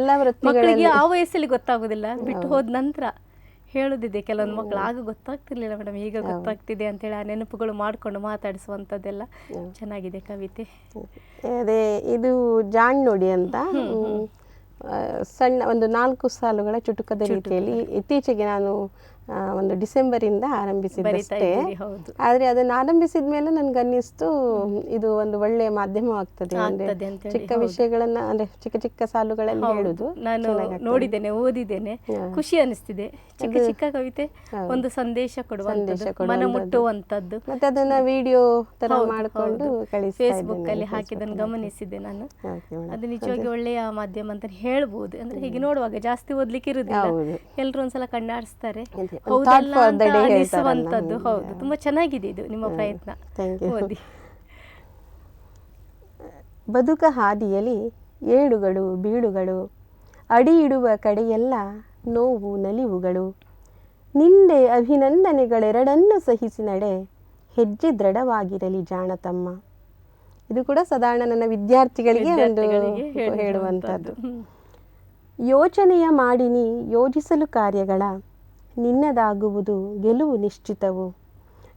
S1: ಮಕ್ಕಳಿಗೆ ಆ ವಯಸ್ಸಲ್ಲಿ ಗೊತ್ತಾಗುದಿಲ್ಲ. ಬಿಟ್ಟು ಹೋದ ನಂತರ ಹೇಳುದಿದೆ ಕೆಲವೊಂದು ಮಕ್ಕಳು ಆಗ ಗೊತ್ತಾಗ್ತಿರ್ಲಿಲ್ಲ ಮೇಡಮ್ ಈಗ ಗೊತ್ತಾಗ್ತಿದೆ ಅಂತೇಳಿ ಆ ನೆನಪುಗಳು ಮಾಡ್ಕೊಂಡು ಮಾತಾಡಿಸುವಂಥದ್ದೆಲ್ಲ ಚೆನ್ನಾಗಿದೆ ಕವಿತೆ.
S2: ಅದೇ ಇದು ಜಾಣ್ ನುಡಿ ಅಂತ. ಸಣ್ಣ ಒಂದು ನಾಲ್ಕು ಸಾಲುಗಳ ಚುಟುಕದ ರೀತಿಯಲ್ಲಿ ಇತ್ತೀಚೆಗೆ ನಾನು ಒಂದು ಡಿಸೆಂಬರಿಂದ
S1: ಇಂದ
S2: ಆರಂಭಿಸಿದ್ದಷ್ಟೇ ಆದರೆ ಅದನ್ನು ಆರಂಭಿಸಿದ ಮೇಲೆ ನನ್ಗೆ ಅನ್ನಿಸ್ತು ಇದು ಒಂದು ಒಳ್ಳೆಯ ಮಾಧ್ಯಮವಾಗ್ತದೆ ಅಂದ್ರೆ ಚಿಕ್ಕ ವಿಷಯಗಳನ್ನ ಅಂದ್ರೆ ಚಿಕ್ಕ ಚಿಕ್ಕ ಸಾಲುಗಳಲ್ಲಿ ಹೇಳುದು
S1: ನಾನು. ನೋಡಿದ್ದೇನೆ ಓದಿದ್ದೇನೆ. ಖುಷಿ ಅನಿಸ್ತಿದೆ. ಚಿಕ್ಕ ಚಿಕ್ಕ ಕವಿತೆ ಒಂದು ಸಂದೇಶ ಕೊಡುವ ಮನ ಮುಟ್ಟುವಂಥದ್ದು.
S2: ಮತ್ತೆ ಅದನ್ನ ವಿಡಿಯೋ ತರ ಮಾಡ್ಕೊಂಡು ಕಳಿಸಿ
S1: ಫೇಸ್ಬುಕ್ ಅಲ್ಲಿ ಹಾಕಿದ್ದನ್ನು ಗಮನಿಸಿದೆ ನಾನು. ಅದು ನಿಜವಾಗಿ ಒಳ್ಳೆಯ ಮಾಧ್ಯಮ ಅಂತ ಹೇಳ್ಬೋದು. ಅಂದ್ರೆ ಹೀಗೆ ನೋಡುವಾಗ ಜಾಸ್ತಿ ಓದ್ಲಿಕ್ಕೆ ಇರುದಿಲ್ಲ.
S2: ಎಲ್ಲರೂ
S1: ಎಲ್ರು ಒಂದ್ಸಲ ಕಣ್ಣಾಡಿಸ್ತಾರೆ. ಅನಿಸುವಂತದ್ದು. ಹೌದು ತುಂಬಾ ಚೆನ್ನಾಗಿದೆ ಇದು ನಿಮ್ಮ ಪ್ರಯತ್ನ. ಓದಿ.
S2: ಬದುಕ ಹಾದಿಯಲ್ಲಿ ಏಳುಗಳು ಬೀಳುಗಳು ಅಡಿ ಇಡುವ ಕಡೆಯೆಲ್ಲ ನೋವು ನಲಿವುಗಳು. ನಿಂದೆ ಅಭಿನಂದನೆಗಳೆರಡನ್ನು ಸಹಿಸಿ ನಡೆ ಹೆಜ್ಜೆ ದೃಢವಾಗಿರಲಿ ಜಾಣತಮ್ಮ. ಇದು ಕೂಡ ಸಾಧಾರಣ ನನ್ನ ವಿದ್ಯಾರ್ಥಿಗಳಿಗೆ ಒಂದು ಹೇಳುವಂಥದ್ದು. ಯೋಚನೆಯ ಮಾಡಿನಿ ಯೋಜಿಸಲು ಕಾರ್ಯಗಳ ನಿನ್ನದಾಗುವುದು ಗೆಲುವು ನಿಶ್ಚಿತವು.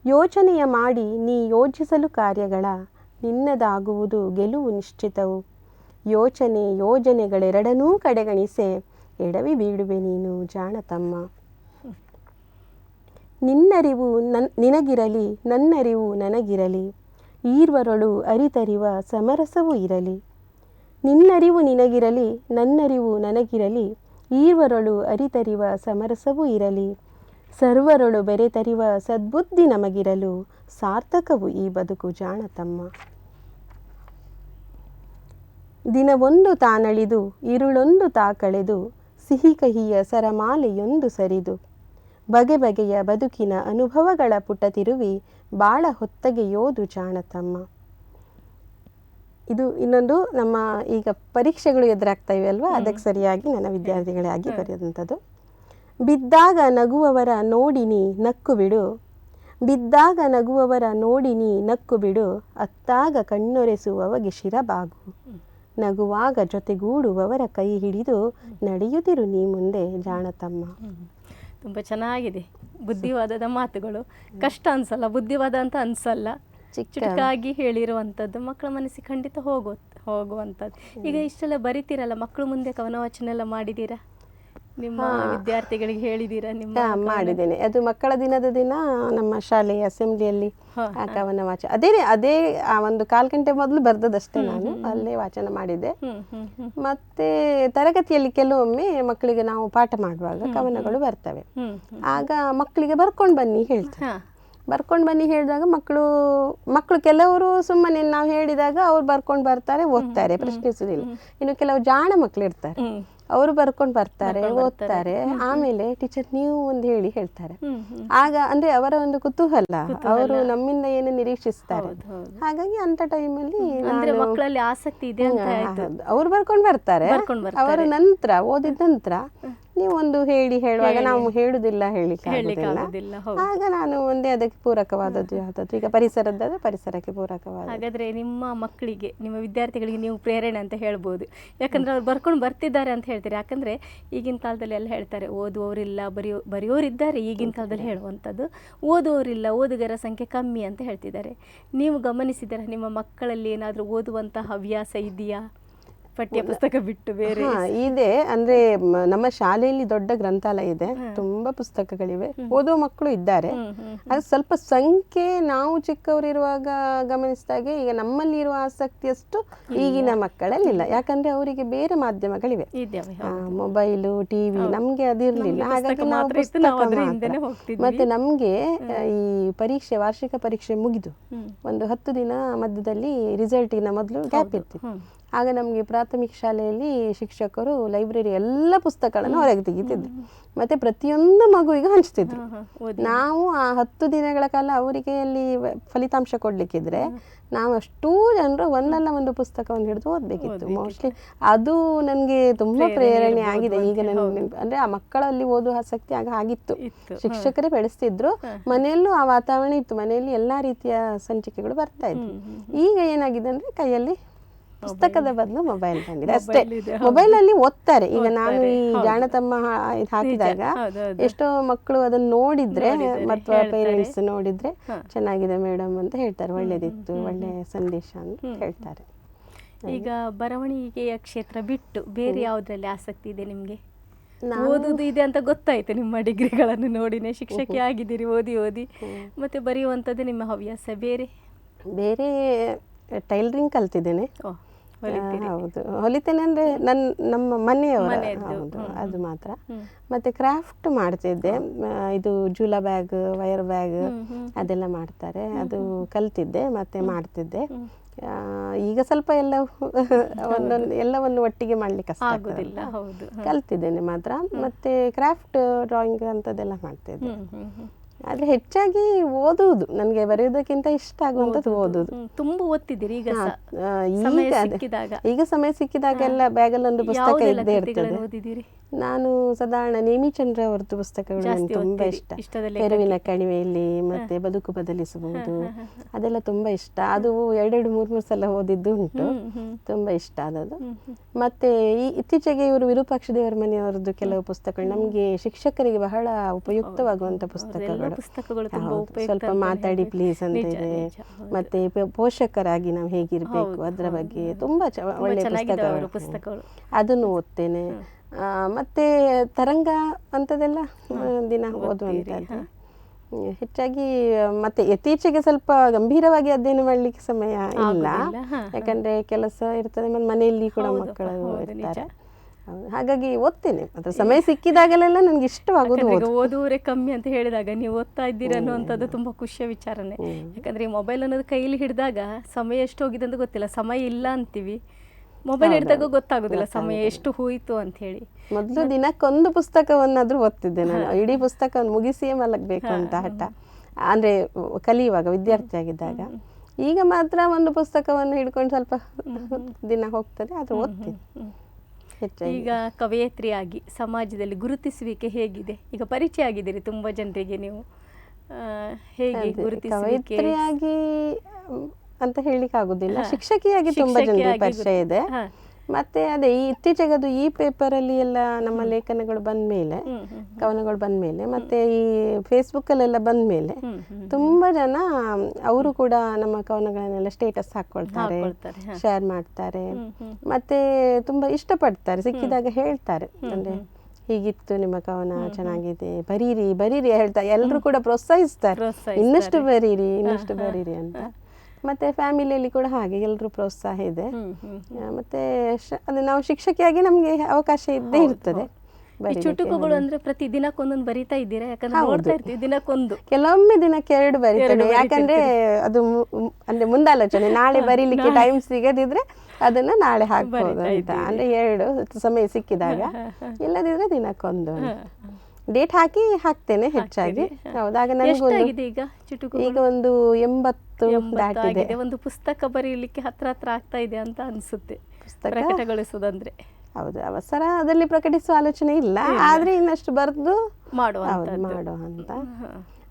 S2: ಯೋಚನೆಯ ಮಾಡಿ ನೀ ಯೋಜಿಸಲು ಕಾರ್ಯಗಳ, ನಿನ್ನದಾಗುವುದು ಗೆಲುವು ನಿಶ್ಚಿತವು. ಯೋಚನೆ ಯೋಜನೆಗಳೆರಡನ್ನೂ ಕಡೆಗಣಿಸೆ, ಎಡವಿ ಬೀಳುವೆ ನೀನು ಜಾಣತಮ್ಮ. ನಿನ್ನರಿವು ನನ್, ನಿನಗಿರಲಿ, ನನ್ನರಿವು ನನಗಿರಲಿ. ಈರ್ವರೊಳು ಅರಿತರಿವ ಸಮರಸವೂ ಇರಲಿ. ನಿನ್ನರಿವು ನಿನಗಿರಲಿ, ನನ್ನರಿವು ನನಗಿರಲಿ. ಈರ್ವರೊಳು ಅರಿತರಿವ ಸಮರಸವೂ ಇರಲಿ. ಸರ್ವರೊಳು ಬೆರೆತರಿವ ಸದ್ಬುದ್ಧಿ ನಮಗಿರಲು ಸಾರ್ಥಕವು ಈ ಬದುಕು ಜಾಣತಮ್ಮ ದಿನವೊಂದು ತಾನಳಿದು, ಇರುಳೊಂದು ತಾ ಕಳೆದು, ಸಿಹಿ ಕಹಿಯ ಸರಮಾಲೆಯೊಂದು ಸರಿದು. ಬಗೆ ಬಗೆಯ ಬದುಕಿನ ಅನುಭವಗಳ ಪುಟ ತಿರುವಿ, ಬಾಳ ಹೊತ್ತಗೆಯೋದು ಜಾಣತಮ್ಮ ಇದು ಇನ್ನೊಂದು ನಮ್ಮ ಈಗ ಪರೀಕ್ಷೆಗಳು ಎದುರಾಗ್ತಾ ಇವೆ ಅಲ್ವಾ? ಅದಕ್ಕೆ ಸರಿಯಾಗಿ ನನ್ನ ವಿದ್ಯಾರ್ಥಿಗಳಾಗಿ ಬರೆಯುವಂಥದ್ದು ಬಿದ್ದಾಗ ನಗುವವರ ನೋಡಿನಿ ನಕ್ಕು ಬಿಡು. ಬಿದ್ದಾಗ ನಗುವವರ ನೋಡಿನಿ ನಕ್ಕು ಬಿಡು. ಅತ್ತಾಗ ಕಣ್ಣೊರೆಸುವವಗೆ ಶಿರಬಾಗು. ನಗುವಾಗ ಜೊತೆಗೂಡುವವರ ಕೈ ಹಿಡಿದು ನಡೆಯುತ್ತಿರು ನೀ ಮುಂದೆ ಜಾಣತಮ್ಮ.
S1: ತುಂಬ ಚೆನ್ನಾಗಿದೆ. ಬುದ್ಧಿವಾದದ ಮಾತುಗಳು. ಕಷ್ಟ ಅನ್ಸಲ್ಲ ಬುದ್ಧಿವಾದ ಅಂತ ಅನ್ಸಲ್ಲ. ಚುಟುಕಾಗಿ ಹೇಳಿರುವಂಥದ್ದು ಮಕ್ಕಳ ಮನಸ್ಸಿಗೆ ಖಂಡಿತ ಹೋಗೋ ಹೋಗುವಂಥದ್ದು. ಈಗ ಇಷ್ಟೆಲ್ಲ ಬರಿತೀರಲ್ಲ ಮಕ್ಕಳು ಮುಂದೆ ಕವನ ವಾಚನ ಎಲ್ಲ ಮಾಡಿದ್ದೀರಾ? ನಿಮ್ಮ ವಿದ್ಯಾರ್ಥಿಗಳಿಗೆ ಹೇಳಿದ್ದೀರಾ ನಿಮ್ಮ
S2: ಮಾಡಿದ್ದೇನೆ. ಅದು ಮಕ್ಕಳ ದಿನದ ದಿನ ನಮ್ಮ ಶಾಲೆಯ ಅಸೆಂಬ್ಲಿಯಲ್ಲಿ ಆ ಕವನ ವಾಚ ಅದೇ ಅದೇ ಆ ಒಂದು ಕಾಲ್ ಗಂಟೆ ಮೊದಲು ಬರ್ದದಷ್ಟೇ ನಾನು. ಅಲ್ಲೇ ವಾಚನ ಮಾಡಿದ್ದೆ. ಮತ್ತೆ ತರಗತಿಯಲ್ಲಿ ಕೆಲವೊಮ್ಮೆ ಮಕ್ಕಳಿಗೆ ನಾವು ಪಾಠ ಮಾಡುವಾಗ ಕವನಗಳು ಬರ್ತವೆ. ಆಗ ಮಕ್ಕಳಿಗೆ ಬರ್ಕೊಂಡು ಬನ್ನಿ ಹೇಳ್ತಾರೆ. ಬರ್ಕೊಂಡು ಬನ್ನಿ ಹೇಳಿದಾಗ ಮಕ್ಕಳು ಮಕ್ಕಳು ಕೆಲವರು ಸುಮ್ಮನೆ ನಾವು ಹೇಳಿದಾಗ ಅವ್ರು ಬರ್ಕೊಂಡು ಬರ್ತಾರೆ ಓದ್ತಾರೆ ಪ್ರಶ್ನಿಸುದಿಲ್ಲ. ಇನ್ನು ಕೆಲವು ಜಾಣ ಮಕ್ಕಳು ಇರ್ತಾರೆ. ಅವರು ಬರ್ಕೊಂಡು ಬರ್ತಾರೆ ಓದ್ತಾರೆ. ಆಮೇಲೆ ಟೀಚರ್ ನೀವು ಒಂದು ಹೇಳಿ ಹೇಳ್ತಾರೆ. ಆಗ ಅಂದ್ರೆ ಅವರ ಒಂದು ಕುತೂಹಲ ಅವರು ನಮ್ಮಿಂದ ಏನು ನಿರೀಕ್ಷಿಸ್ತಾರೆ. ಹಾಗಾಗಿ ಅಂತ ಟೈಮಲ್ಲಿ
S1: ಮಕ್ಕಳಲ್ಲಿ ಆಸಕ್ತಿ ಇದೆ
S2: ಅವ್ರು ಬರ್ಕೊಂಡ್ ಬರ್ತಾರೆ. ಅವರು ನಂತರ ಓದಿದ ನಂತರ ನೀವು ಒಂದು ಹೇಳಿ ಹೇಳುವಾಗ ನಾವು ಹೇಳುದಿಲ್ಲ ಹೇಳಿಕ್ಕೆ
S1: ಹೇಳಲಿಕ್ಕೆ
S2: ಆಗುದಿಲ್ಲ.
S1: ಆಗುದಿಲ್ಲ
S2: ಆಗ ನಾನು ಒಂದೇ ಅದಕ್ಕೆ ಪೂರಕವಾದದ್ದು ಯಾವ್ದಾದ್ರು. ಈಗ ಪರಿಸರದ್ದಾದ್ರೆ ಪರಿಸರಕ್ಕೆ ಪೂರಕವಾದ
S1: ಹಾಗಾದ್ರೆ ನಿಮ್ಮ ಮಕ್ಕಳಿಗೆ ನಿಮ್ಮ ವಿದ್ಯಾರ್ಥಿಗಳಿಗೆ ನೀವು ಪ್ರೇರಣೆ ಅಂತ ಹೇಳ್ಬೋದು. ಯಾಕಂದ್ರೆ ಅವ್ರು ಬರ್ಕೊಂಡು ಬರ್ತಿದ್ದಾರೆ ಅಂತ ಹೇಳ್ತಾರೆ. ಯಾಕಂದ್ರೆ ಈಗಿನ ಕಾಲದಲ್ಲಿ ಎಲ್ಲ ಹೇಳ್ತಾರೆ ಓದುವವರಿಲ್ಲ ಬರೆಯೋ ಬರೆಯೋರಿದ್ದಾರೆ ಈಗಿನ ಕಾಲದಲ್ಲಿ ಹೇಳುವಂಥದ್ದು. ಓದುವವರಿಲ್ಲ ಓದುಗರ ಸಂಖ್ಯೆ ಕಮ್ಮಿ ಅಂತ ಹೇಳ್ತಿದ್ದಾರೆ. ನೀವು ಗಮನಿಸಿದರೆ ನಿಮ್ಮ ಮಕ್ಕಳಲ್ಲಿ ಏನಾದರೂ ಓದುವಂತಹ ಹವ್ಯಾಸ ಇದೆಯಾ? ಪಠ್ಯ ಪುಸ್ತಕ ಬಿಟ್ಟು ಬೇರೆ
S2: ಇದೆ. ಅಂದ್ರೆ ನಮ್ಮ ಶಾಲೆಯಲ್ಲಿ ದೊಡ್ಡ ಗ್ರಂಥಾಲಯ ಇದೆ. ತುಂಬಾ ಪುಸ್ತಕಗಳಿವೆ. ಓದುವ ಮಕ್ಕಳು ಇದ್ದಾರೆ. ಅದು ಸ್ವಲ್ಪ ಸಂಖ್ಯೆ ನಾವು ಚಿಕ್ಕವರಿರುವಾಗ ಗಮನಿಸಿದಾಗೆ ಈಗ ನಮ್ಮಲ್ಲಿ ಇರುವ ಆಸಕ್ತಿಯಷ್ಟು ಈಗಿನ ಮಕ್ಕಳಲ್ಲಿಲ್ಲ. ಯಾಕಂದ್ರೆ ಅವರಿಗೆ ಬೇರೆ ಮಾಧ್ಯಮಗಳಿವೆ. ಮೊಬೈಲ್ ಟಿವಿ ನಮ್ಗೆ ಅದಿರ್ಲಿಲ್ಲ ಹಾಗಾಗಿ ನಾವು. ಮತ್ತೆ ನಮ್ಗೆ ಈ ಪರೀಕ್ಷೆ ವಾರ್ಷಿಕ ಪರೀಕ್ಷೆ ಮುಗಿದು. ಒಂದು ಹತ್ತು ದಿನ ಮಧ್ಯದಲ್ಲಿ ರಿಸಲ್ಟ್ ಮೊದಲು ಗ್ಯಾಪ್ ಇರ್ತಿತ್ತು. ಆಗ ನಮಗೆ ಪ್ರಾಥಮಿಕ ಶಾಲೆಯಲ್ಲಿ ಶಿಕ್ಷಕರು ಲೈಬ್ರರಿ ಎಲ್ಲ ಪುಸ್ತಕಗಳನ್ನು ಹೊರಗೆ ತೆಗಿತಿದ್ರು. ಮತ್ತೆ ಪ್ರತಿಯೊಂದು ಮಗುವಿಗೆ ಹಂಚ್ತಿದ್ರು. ನಾವು ಆ ಹತ್ತು ದಿನಗಳ ಕಾಲ ಅವರಿಗೆ ಅಲ್ಲಿ ಫಲಿತಾಂಶ ಕೊಡ್ಲಿಕ್ಕಿದ್ರೆ ನಾವು ಅಷ್ಟೂ ಜನರು ಒಂದಲ್ಲ ಒಂದು ಪುಸ್ತಕವನ್ನು ಹಿಡಿದು ಓದಬೇಕಿತ್ತು ಮೋಸ್ಟ್ಲಿ ಅದು ನನಗೆ ತುಂಬಾ ಪ್ರೇರಣೆ ಆಗಿದೆ. ಈಗ ನನಗೆ ಅಂದ್ರೆ ಆ ಮಕ್ಕಳಲ್ಲಿ ಓದುವ ಆಸಕ್ತಿ ಆಗ ಆಗಿತ್ತು. ಶಿಕ್ಷಕರೇ ಬೆಳೆಸ್ತಿದ್ರು. ಮನೆಯಲ್ಲೂ ಆ ವಾತಾವರಣ ಇತ್ತು. ಮನೆಯಲ್ಲಿ ಎಲ್ಲಾ ರೀತಿಯ ಸಂಚಿಕೆಗಳು ಬರ್ತಾ ಇದ್ವು. ಈಗ ಏನಾಗಿದೆ ಅಂದ್ರೆ ಕೈಯಲ್ಲಿ ಪುಸ್ತಕದ ಬದಲು ಮೊಬೈಲ್ ಬಂದಿದೆ. ಅಷ್ಟೇ ಮೊಬೈಲ್ ಅಲ್ಲಿ ಓದ್ತಾರೆ. ಈಗ ನಾನು ಈ ಜಾಣತಮ್ಮ ಹಾಕಿದಾಗ. ಎಷ್ಟೋ ಮಕ್ಕಳು ಅದನ್ನ ನೋಡಿದ್ರೆ ಮತ್ತು ಪೇರೆಂಟ್ಸ್ ನೋಡಿದ್ರೆ ಚೆನ್ನಾಗಿದೆ ಮೇಡಮ್ ಅಂತ ಹೇಳ್ತಾರೆ. ಒಳ್ಳೇದಿತ್ತು ಒಳ್ಳೆ ಸಂದೇಶ ಅಂತ ಹೇಳ್ತಾರೆ.
S1: ಈಗ ಬರವಣಿಗೆಯ ಕ್ಷೇತ್ರ ಬಿಟ್ಟು ಬೇರೆ ಯಾವುದ್ರಲ್ಲಿ ಆಸಕ್ತಿ ಇದೆ ನಿಮಗೆ? ಓದುದು ಇದೆ ಅಂತ ಗೊತ್ತಾಯ್ತು ನಿಮ್ಮ ಡಿಗ್ರಿಗಳನ್ನು ನೋಡಿನೇ. ಶಿಕ್ಷಕಿ ಆಗಿದ್ದೀರಿ ಓದಿ ಓದಿ. ಮತ್ತೆ ಬರೆಯುವಂಥದ್ದು ನಿಮ್ಮ ಹವ್ಯಾಸ ಬೇರೆ?
S2: ಬೇರೆ ಟೈಲರಿಂಗ್ ಕಲ್ತಿದ್ದೇನೆ. ಹೌದು. ಹೊಲಿತೇನೆ ಅಂದ್ರೆ ನನ್ನ ನಮ್ಮ ಮನೆಯವರ. ಹೌದು ಅದು ಮಾತ್ರ. ಮತ್ತೆ ಕ್ರಾಫ್ಟ್ ಮಾಡ್ತಿದ್ದೆ. ಇದು ಜೂಲಾ ಬ್ಯಾಗ್ ವೈರ್ ಬ್ಯಾಗ್. ಅದೆಲ್ಲ ಮಾಡ್ತಾರೆ. ಅದು ಕಲ್ತಿದ್ದೆ ಮತ್ತೆ ಮಾಡ್ತಿದ್ದೆ. ಈಗ ಸ್ವಲ್ಪ ಎಲ್ಲ ಒಂದೊಂದು ಎಲ್ಲವನ್ನು ಒಟ್ಟಿಗೆ ಮಾಡ್ಲಿಕ್ಕೆ
S1: ಆಗುದಿಲ್ಲ. ಹೌದು.
S2: ಕಲ್ತಿದ್ದೇನೆ ಮಾತ್ರ. ಮತ್ತೆ ಕ್ರಾಫ್ಟ್ ಡ್ರಾಯಿಂಗ್ ಅಂತದೆಲ್ಲ ಮಾಡ್ತಿದ್ದೆ. ಆದ್ರೆ ಹೆಚ್ಚಾಗಿ ಓದುವುದು ನನಗೆ ಬರೆಯೋದಕ್ಕಿಂತ ಇಷ್ಟ ಆಗುವಂಥದ್ದು ಓದುದು
S1: ಹ್ಮ್, ತುಂಬಾ ಓದ್ತಿದ್ದೀರಿ ಈಗ
S2: ಈಗ ಸಮಯ.
S1: ಸಿಕ್ಕಿದಾಗ.
S2: ಎಲ್ಲ ಸಿಕ್ಕಿದಾಗೆಲ್ಲ ಬ್ಯಾಗಲ್ಲಿ ಒಂದು ಪುಸ್ತಕ ಇದ್ದೇ ಇರ್ತದೆ. ನಾನು ಸಾಧಾರಣ ನೇಮಿಚಂದ್ರ ಅವರದ್ದು ಪುಸ್ತಕಗಳು ನನಗೆ ತುಂಬಾ ಇಷ್ಟ.
S1: ಇಷ್ಟದ
S2: ಕಣಿವೆಯಲ್ಲಿ ಮತ್ತೆ ಬದುಕು ಬದಲಿಸಬಹುದು ಅದೆಲ್ಲ ತುಂಬಾ ಇಷ್ಟ. ಅದು ಎರಡೆರಡು ಮೂರು ಮೂರು ಸಲ ಓದಿದ್ದು ಉಂಟು. ತುಂಬಾ ಇಷ್ಟ ಆದದ್ದು. ಮತ್ತೆ ಈ ಇತ್ತೀಚೆಗೆ ಇವರು ವಿರೂಪಾಕ್ಷ ದೇವರ ಮನೆಯವರದ್ದು ಕೆಲವು ಪುಸ್ತಕಗಳು. ನಮಗೆ ಶಿಕ್ಷಕರಿಗೆ ಬಹಳ ಉಪಯುಕ್ತವಾಗುವಂತ ಪುಸ್ತಕಗಳು. ಸ್ವಲ್ಪ ಮಾತಾಡಿ. ಪ್ಲೀಸ್ ಅಂತ ಇದೆ. ಮತ್ತೆ ಪೋಷಕರಾಗಿ ನಾವು ಹೇಗಿರ್ಬೇಕು ಅದರ ಬಗ್ಗೆ. ತುಂಬಾ
S1: ಒಳ್ಳೆ
S2: ಒಳ್ಳೆಯ ಪುಸ್ತಕಗಳು. ಅದನ್ನು ಓದ್ತೇನೆ. ಮತ್ತೆ ತರಂಗ ಅಂತದೆಲ್ಲ ದಿನ ಓದುವಂಥದ್ದು ಹೆಚ್ಚಾಗಿ ಮತ್ತೆ ಇತ್ತೀಚೆಗೆ ಸ್ವಲ್ಪ ಗಂಭೀರವಾಗಿ ಅಧ್ಯಯನ ಮಾಡ್ಲಿಕ್ಕೆ ಸಮಯ ಇಲ್ಲ. ಯಾಕಂದ್ರೆ ಕೆಲಸ ಇರ್ತದೆ ಮತ್ತೆ ಮನೆಯಲ್ಲಿ ಕೂಡ ಮಕ್ಕಳು ಇರ್ತಾರೆ. ಹಾಗಾಗಿ ಓದ್ತೇನೆ. ಅದ್ರ ಸಮಯ ಸಿಕ್ಕಿದಾಗಲೆಲ್ಲ ನನಗೆ ಇಷ್ಟವಾಗೋದು
S1: ಓದುವರೆ ಕಮ್ಮಿ ಅಂತ ಹೇಳಿದಾಗ ನೀವು ಓದ್ತಾ ಇದ್ದೀರ ಅನ್ನುವಂಥದ್ದು ತುಂಬಾ ಖುಷಿಯ ವಿಚಾರನೆ. ಯಾಕಂದ್ರೆ ಈ ಮೊಬೈಲ್ ಅನ್ನೋದು ಕೈಲಿ ಹಿಡಿದಾಗ ಸಮಯ ಎಷ್ಟು ಹೋಗಿದೆ ಅಂತ ಗೊತ್ತಿಲ್ಲ. ಸಮಯ ಇಲ್ಲ ಅಂತೀವಿ. ಮೊಬೈಲ್ ಹಿಡಿದಾಗ ಗೊತ್ತಾಗುದಿಲ್ಲ ಸಮಯ ಎಷ್ಟು ಹೋಯಿತು ಅಂತ ಹೇಳಿ
S2: ಮೊದಲು ದಿನಕ್ಕೊಂದು ಪುಸ್ತಕವನ್ನಾದ್ರೂ ಓದ್ತಿದ್ದೆ ನಾನು. ಇಡೀ ಪುಸ್ತಕವನ್ನು ಮುಗಿಸಿಯೇ ಮಲಗಬೇಕು ಅಂತ ಹಠ. ಅಂದ್ರೆ ಕಲಿಯುವಾಗ ವಿದ್ಯಾರ್ಥಿ ಆಗಿದ್ದಾಗ. ಈಗ ಮಾತ್ರ ಒಂದು ಪುಸ್ತಕವನ್ನು ಹಿಡ್ಕೊಂಡು ಸ್ವಲ್ಪ ದಿನ ಹೋಗ್ತದೆ ಅದು ಓದ್ತೀನಿ.
S1: ಈಗ ಕವಯತ್ರಿಯಾಗಿ ಸಮಾಜದಲ್ಲಿ ಗುರುತಿಸುವಿಕೆ ಹೇಗಿದೆ? ಈಗ ಪರಿಚಯ ಆಗಿದ್ದೀರಿ ತುಂಬಾ ಜನರಿಗೆ ನೀವು. ಹೇಗೆ ಗುರುತಿಸುವಿಕೆ?
S2: ಕವಯಿತ್ರಿಯಾಗಿ ಅಂತ ಹೇಳಲಿಕ್ಕೆ ಆಗುದಿಲ್ಲ ಶಿಕ್ಷಕಿಯಾಗಿ ತುಂಬಾ ಜನರಿಗೆ ಪರಿಚಯ ಇದೆ. ಮತ್ತೆ ಅದೇ ಈ ಇತ್ತೀಚೆಗೆ ಅದು ಈ ಪೇಪರ್ ಅಲ್ಲಿ ಎಲ್ಲ ನಮ್ಮ ಲೇಖನಗಳು ಬಂದ ಮೇಲೆ ಕವನಗಳು ಬಂದ ಮೇಲೆ ಮತ್ತೆ ಈ ಫೇಸ್ಬುಕ್ ಅಲ್ಲೆಲ್ಲ ಬಂದ ಮೇಲೆ. ತುಂಬಾ ಜನ ಅವರು ಕೂಡ ನಮ್ಮ ಕವನಗಳನ್ನೆಲ್ಲ ಸ್ಟೇಟಸ್ ಹಾಕೊಳ್ತಾರೆ ಶೇರ್ ಮಾಡ್ತಾರೆ. ಮತ್ತೆ ತುಂಬಾ ಇಷ್ಟಪಡ್ತಾರೆ ಸಿಕ್ಕಿದಾಗ ಹೇಳ್ತಾರೆ. ಅಂದ್ರೆ ಹೀಗಿತ್ತು ನಿಮ್ಮ ಕವನ ಚೆನ್ನಾಗಿದೆ ಬರೀರಿ ಬರೀರಿ ಹೇಳ್ತಾರೆ ಎಲ್ಲರೂ ಕೂಡ ಪ್ರೋತ್ಸಾಹಿಸ್ತಾರೆ. ಇನ್ನಷ್ಟು ಬರೀರಿ ಇನ್ನಷ್ಟು ಬರೀರಿ ಅಂತ. ಮತ್ತೆ ಫ್ಯಾಮಿಲಿಯಲ್ಲಿ ಕೂಡ ಹಾಗೆ ಎಲ್ಲರೂ ಪ್ರೋತ್ಸಾಹ ಇದೆ. ಮತ್ತೆ ಅದು ನಾವು ಶಿಕ್ಷಕಿಯಾಗಿ ನಮಗೆ ಅವಕಾಶ ಇದ್ದೇ ಇರ್ತದೆ
S1: ಈ ಚುಟುಕುಗಳು ಅಂದ್ರೆ ಪ್ರತಿ ದಿನಕ್ಕೊಂದೊಂದು ಬರಿತಾ ಇದ್ದೀರಾ? ಯಾಕಂದ್ರೆ ನೋಡ್ತಾ ಇರ್ತೀವಿ ದಿನಕ್ಕೊಂದು.
S2: ಕೆಲವೊಮ್ಮೆ ದಿನಕ್ಕೆ ಎರಡು ಬರೀತಾರೆ ಯಾಕಂದ್ರೆ ಅದು ಅಂದ್ರೆ ಮುಂದಾಲೋಚನೆ. ನಾಳೆ ಬರೀಲಿಕ್ಕೆ ಟೈಮ್ ಸಿಗದಿದ್ರೆ ಅದನ್ನ ನಾಳೆ ಹಾಕ್ಬೋದು ಅಂತ. ಅಂದ್ರೆ ಎರಡು ಸಮಯ ಸಿಕ್ಕಿದಾಗ. ಇಲ್ಲದಿದ್ರೆ ದಿನಕ್ಕೊಂದು ಡೇಟ್ ಹಾಕಿ ಹಾಕ್ತೇನೆ ಹೆಚ್ಚಾಗಿ. ಹೌದಾಗ ನನಗೊಂದು
S1: ಈಗ ಚುಟುಕು
S2: ಈಗ ಒಂದು ಎಂಬತ್ತು ದಾಟಿದೆ.
S1: ಒಂದು ಪುಸ್ತಕ ಬರೀಲಿಕ್ಕೆ ಹತ್ರ ಹತ್ರ ಆಗ್ತಾ ಇದೆ ಅಂತ ಅನ್ಸುತ್ತೆ.
S2: ಪುಸ್ತಕ?
S1: ಹೌದು
S2: ಹೌದು ಅವಸರದಲ್ಲಿ ಪ್ರಕಟಿಸುವ ಆಲೋಚನೆ ಇಲ್ಲ. ಆದ್ರೆ ಇನ್ನಷ್ಟು ಬರೆದು
S1: ಮಾಡುವ
S2: ಹೌದು ಮಾಡೋ ಅಂತ.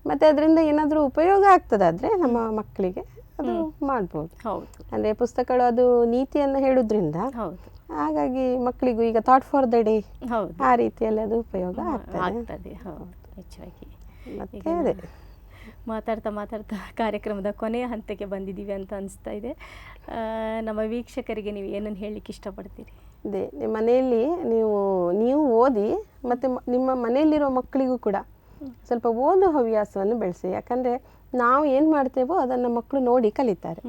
S2: ಮತ್ತೆ ಅದರಿಂದ ಏನಾದರೂ ಉಪಯೋಗ ಆಗ್ತದಾದ್ರೆ ನಮ್ಮ ಮಕ್ಕಳಿಗೆ ಅದು ಮಾಡ್ಬೋದು.
S1: ಹೌದು.
S2: ಅಂದ್ರೆ ಪುಸ್ತಕಗಳು ಅದು ನೀತಿಯನ್ನು ಹೇಳೋದ್ರಿಂದ
S1: ಹೌದು.
S2: ಹಾಗಾಗಿ ಮಕ್ಕಳಿಗೂ ಈಗ ಥಾಟ್ ಫಾರ್ ದ ಡೇ
S1: ಹೌದು.
S2: ಆ ರೀತಿಯಲ್ಲಿ ಅದು ಉಪಯೋಗ ಆಗ್ತದೆ.
S1: ಹೆಚ್ಚಾಗಿ
S2: ಮತ್ತೆ ಅದೇ.
S1: ಮಾತಾಡ್ತಾ ಮಾತಾಡ್ತಾ ಕಾರ್ಯಕ್ರಮದ ಕೊನೆಯ ಹಂತಕ್ಕೆ ಬಂದಿದ್ದೀವಿ ಅಂತ ಅನಿಸ್ತಾ ಇದೆ. ನಮ್ಮ ವೀಕ್ಷಕರಿಗೆ ನೀವು ಏನನ್ನು ಹೇಳಲಿಕ್ಕೆ ಇಷ್ಟಪಡ್ತೀರಿ?
S2: ಅದೇ ನಿಮ್ಮ ಮನೆಯಲ್ಲಿ ನೀವು ನೀವು ಓದಿ ಮತ್ತು ನಿಮ್ಮ ಮನೆಯಲ್ಲಿರೋ ಮಕ್ಕಳಿಗೂ ಕೂಡ ಸ್ವಲ್ಪ ಓದೋ ಹವ್ಯಾಸವನ್ನು ಬೆಳೆಸಿ. ಯಾಕಂದರೆ ನಾವು ಏನು ಮಾಡ್ತೇವೋ ಅದನ್ನು ಮಕ್ಕಳು ನೋಡಿ ಕಲಿತಾರೆ.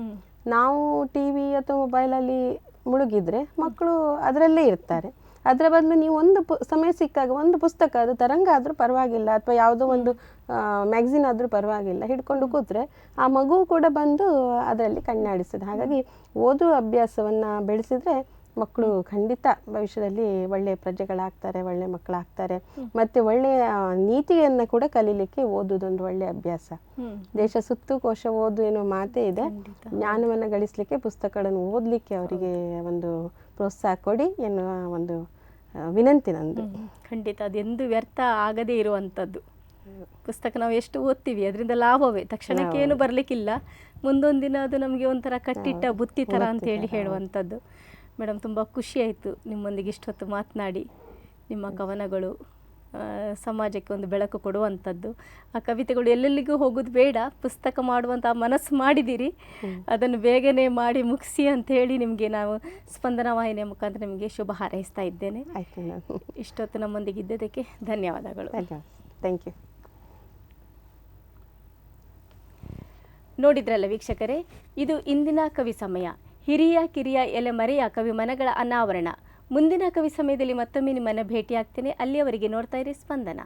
S2: ನಾವು ಟಿ ವಿ ಅಥವಾ ಮೊಬೈಲಲ್ಲಿ ಮುಳುಗಿದ್ರೆ ಮಕ್ಕಳು ಅದರಲ್ಲೇ ಇರ್ತಾರೆ. ಅದರ ಬದಲು ನೀವು ಒಂದು ಪು, ಸಮಯ ಸಿಕ್ಕಾಗ ಒಂದು ಪುಸ್ತಕ, ಅದು ತರಂಗ ಆದರೂ ಪರವಾಗಿಲ್ಲ, ಅಥವಾ ಯಾವುದೋ ಒಂದು ಮ್ಯಾಗ್ಝಿನ್ ಆದರೂ ಪರವಾಗಿಲ್ಲ, ಹಿಡ್ಕೊಂಡು ಕೂತ್ರೆ ಆ ಮಗು ಕೂಡ ಬಂದು ಅದರಲ್ಲಿ ಕಣ್ಣಾಡಿಸಿದೆ ಹಾಗಾಗಿ ಓದುವ ಅಭ್ಯಾಸವನ್ನು ಬೆಳೆಸಿದ್ರೆ ಮಕ್ಕಳು ಖಂಡಿತ ಭವಿಷ್ಯದಲ್ಲಿ ಒಳ್ಳೆಯ ಪ್ರಜೆಗಳಾಗ್ತಾರೆ ಒಳ್ಳೆ ಮಕ್ಕಳಾಗ್ತಾರೆ. ಮತ್ತೆ ಒಳ್ಳೆಯ ನೀತಿಯನ್ನು ಕೂಡ ಕಲೀಲಿಕ್ಕೆ ಓದುವುದೊಂದು ಒಳ್ಳೆಯ ಅಭ್ಯಾಸ. ದೇಶ ಸುತ್ತು ಕೋಶ ಓದು ಎನ್ನುವ ಮಾತೇ ಇದೆ. ಜ್ಞಾನವನ್ನು ಗಳಿಸಲಿಕ್ಕೆ ಪುಸ್ತಕಗಳನ್ನು ಓದಲಿಕ್ಕೆ ಅವರಿಗೆ ಒಂದು ಪ್ರೋತ್ಸಾಹ ಕೊಡಿ ಎನ್ನುವ ಒಂದು ವಿನಂತಿ ನಂದು.
S1: ಖಂಡಿತ. ಅದೆಂದು ವ್ಯರ್ಥ ಆಗದೇ ಇರುವಂಥದ್ದು. ಪುಸ್ತಕ ನಾವು ಎಷ್ಟು ಓದ್ತೀವಿ ಅದರಿಂದ ಲಾಭವೇ. ತಕ್ಷಣಕ್ಕೆ ಏನು ಬರಲಿಕ್ಕಿಲ್ಲ. ಮುಂದೊಂದು ದಿನ ಅದು ನಮಗೆ ಒಂಥರ ಕಟ್ಟಿಟ್ಟ ಬುತ್ತಿ ಥರ ಅಂತ ಹೇಳಿ ಹೇಳುವಂಥದ್ದು. ಮೇಡಮ್ ತುಂಬ ಖುಷಿ ಆಯಿತು ನಿಮ್ಮೊಂದಿಗೆ ಇಷ್ಟೊತ್ತು ಮಾತನಾಡಿ ನಿಮ್ಮ ಕವನಗಳು ಸಮಾಜಕ್ಕೆ ಒಂದು ಬೆಳಕು ಕೊಡುವಂಥದ್ದು. ಆ ಕವಿತೆಗಳು ಎಲ್ಲೆಲ್ಲಿಗೂ ಹೋಗೋದು ಬೇಡ ಪುಸ್ತಕ ಮಾಡುವಂಥ ಮನಸ್ಸು ಮಾಡಿದ್ದೀರಿ ಅದನ್ನು ಬೇಗನೆ ಮಾಡಿ ಮುಗಿಸಿ ಅಂತ ಹೇಳಿ ನಿಮಗೆ ನಾವು ಸ್ಪಂದನ ವಾಹಿನಿಯ ಮುಖಾಂತರ ನಿಮಗೆ ಶುಭ ಹಾರೈಸ್ತಾ ಇದ್ದೇನೆ.
S2: ಆಯಿತು
S1: ಇಷ್ಟೊತ್ತು ನಮ್ಮೊಂದಿಗೆ ಇದ್ದದಕ್ಕೆ ಧನ್ಯವಾದಗಳು.
S2: ಥ್ಯಾಂಕ್ ಯು
S1: ನೋಡಿದ್ರಲ್ಲ ವೀಕ್ಷಕರೇ ಇದು ಇಂದಿನ ಕವಿ ಸಮಯ. ಹಿರಿಯ ಕಿರಿಯ ಎಲೆಮರೆಯ ಕವಿ ಮನಗಳ ಅನಾವರಣ. ಮುಂದಿನ ಕವಿ ಸಮಯದಲ್ಲಿ ಮತ್ತೊಮ್ಮೆ ನಿಮ್ಮನ್ನು ಭೇಟಿಯಾಗ್ತೇನೆ. ಅಲ್ಲಿಯವರೆಗೆ ನೋಡ್ತಾ ಇರಿ ಸ್ಪಂದನ.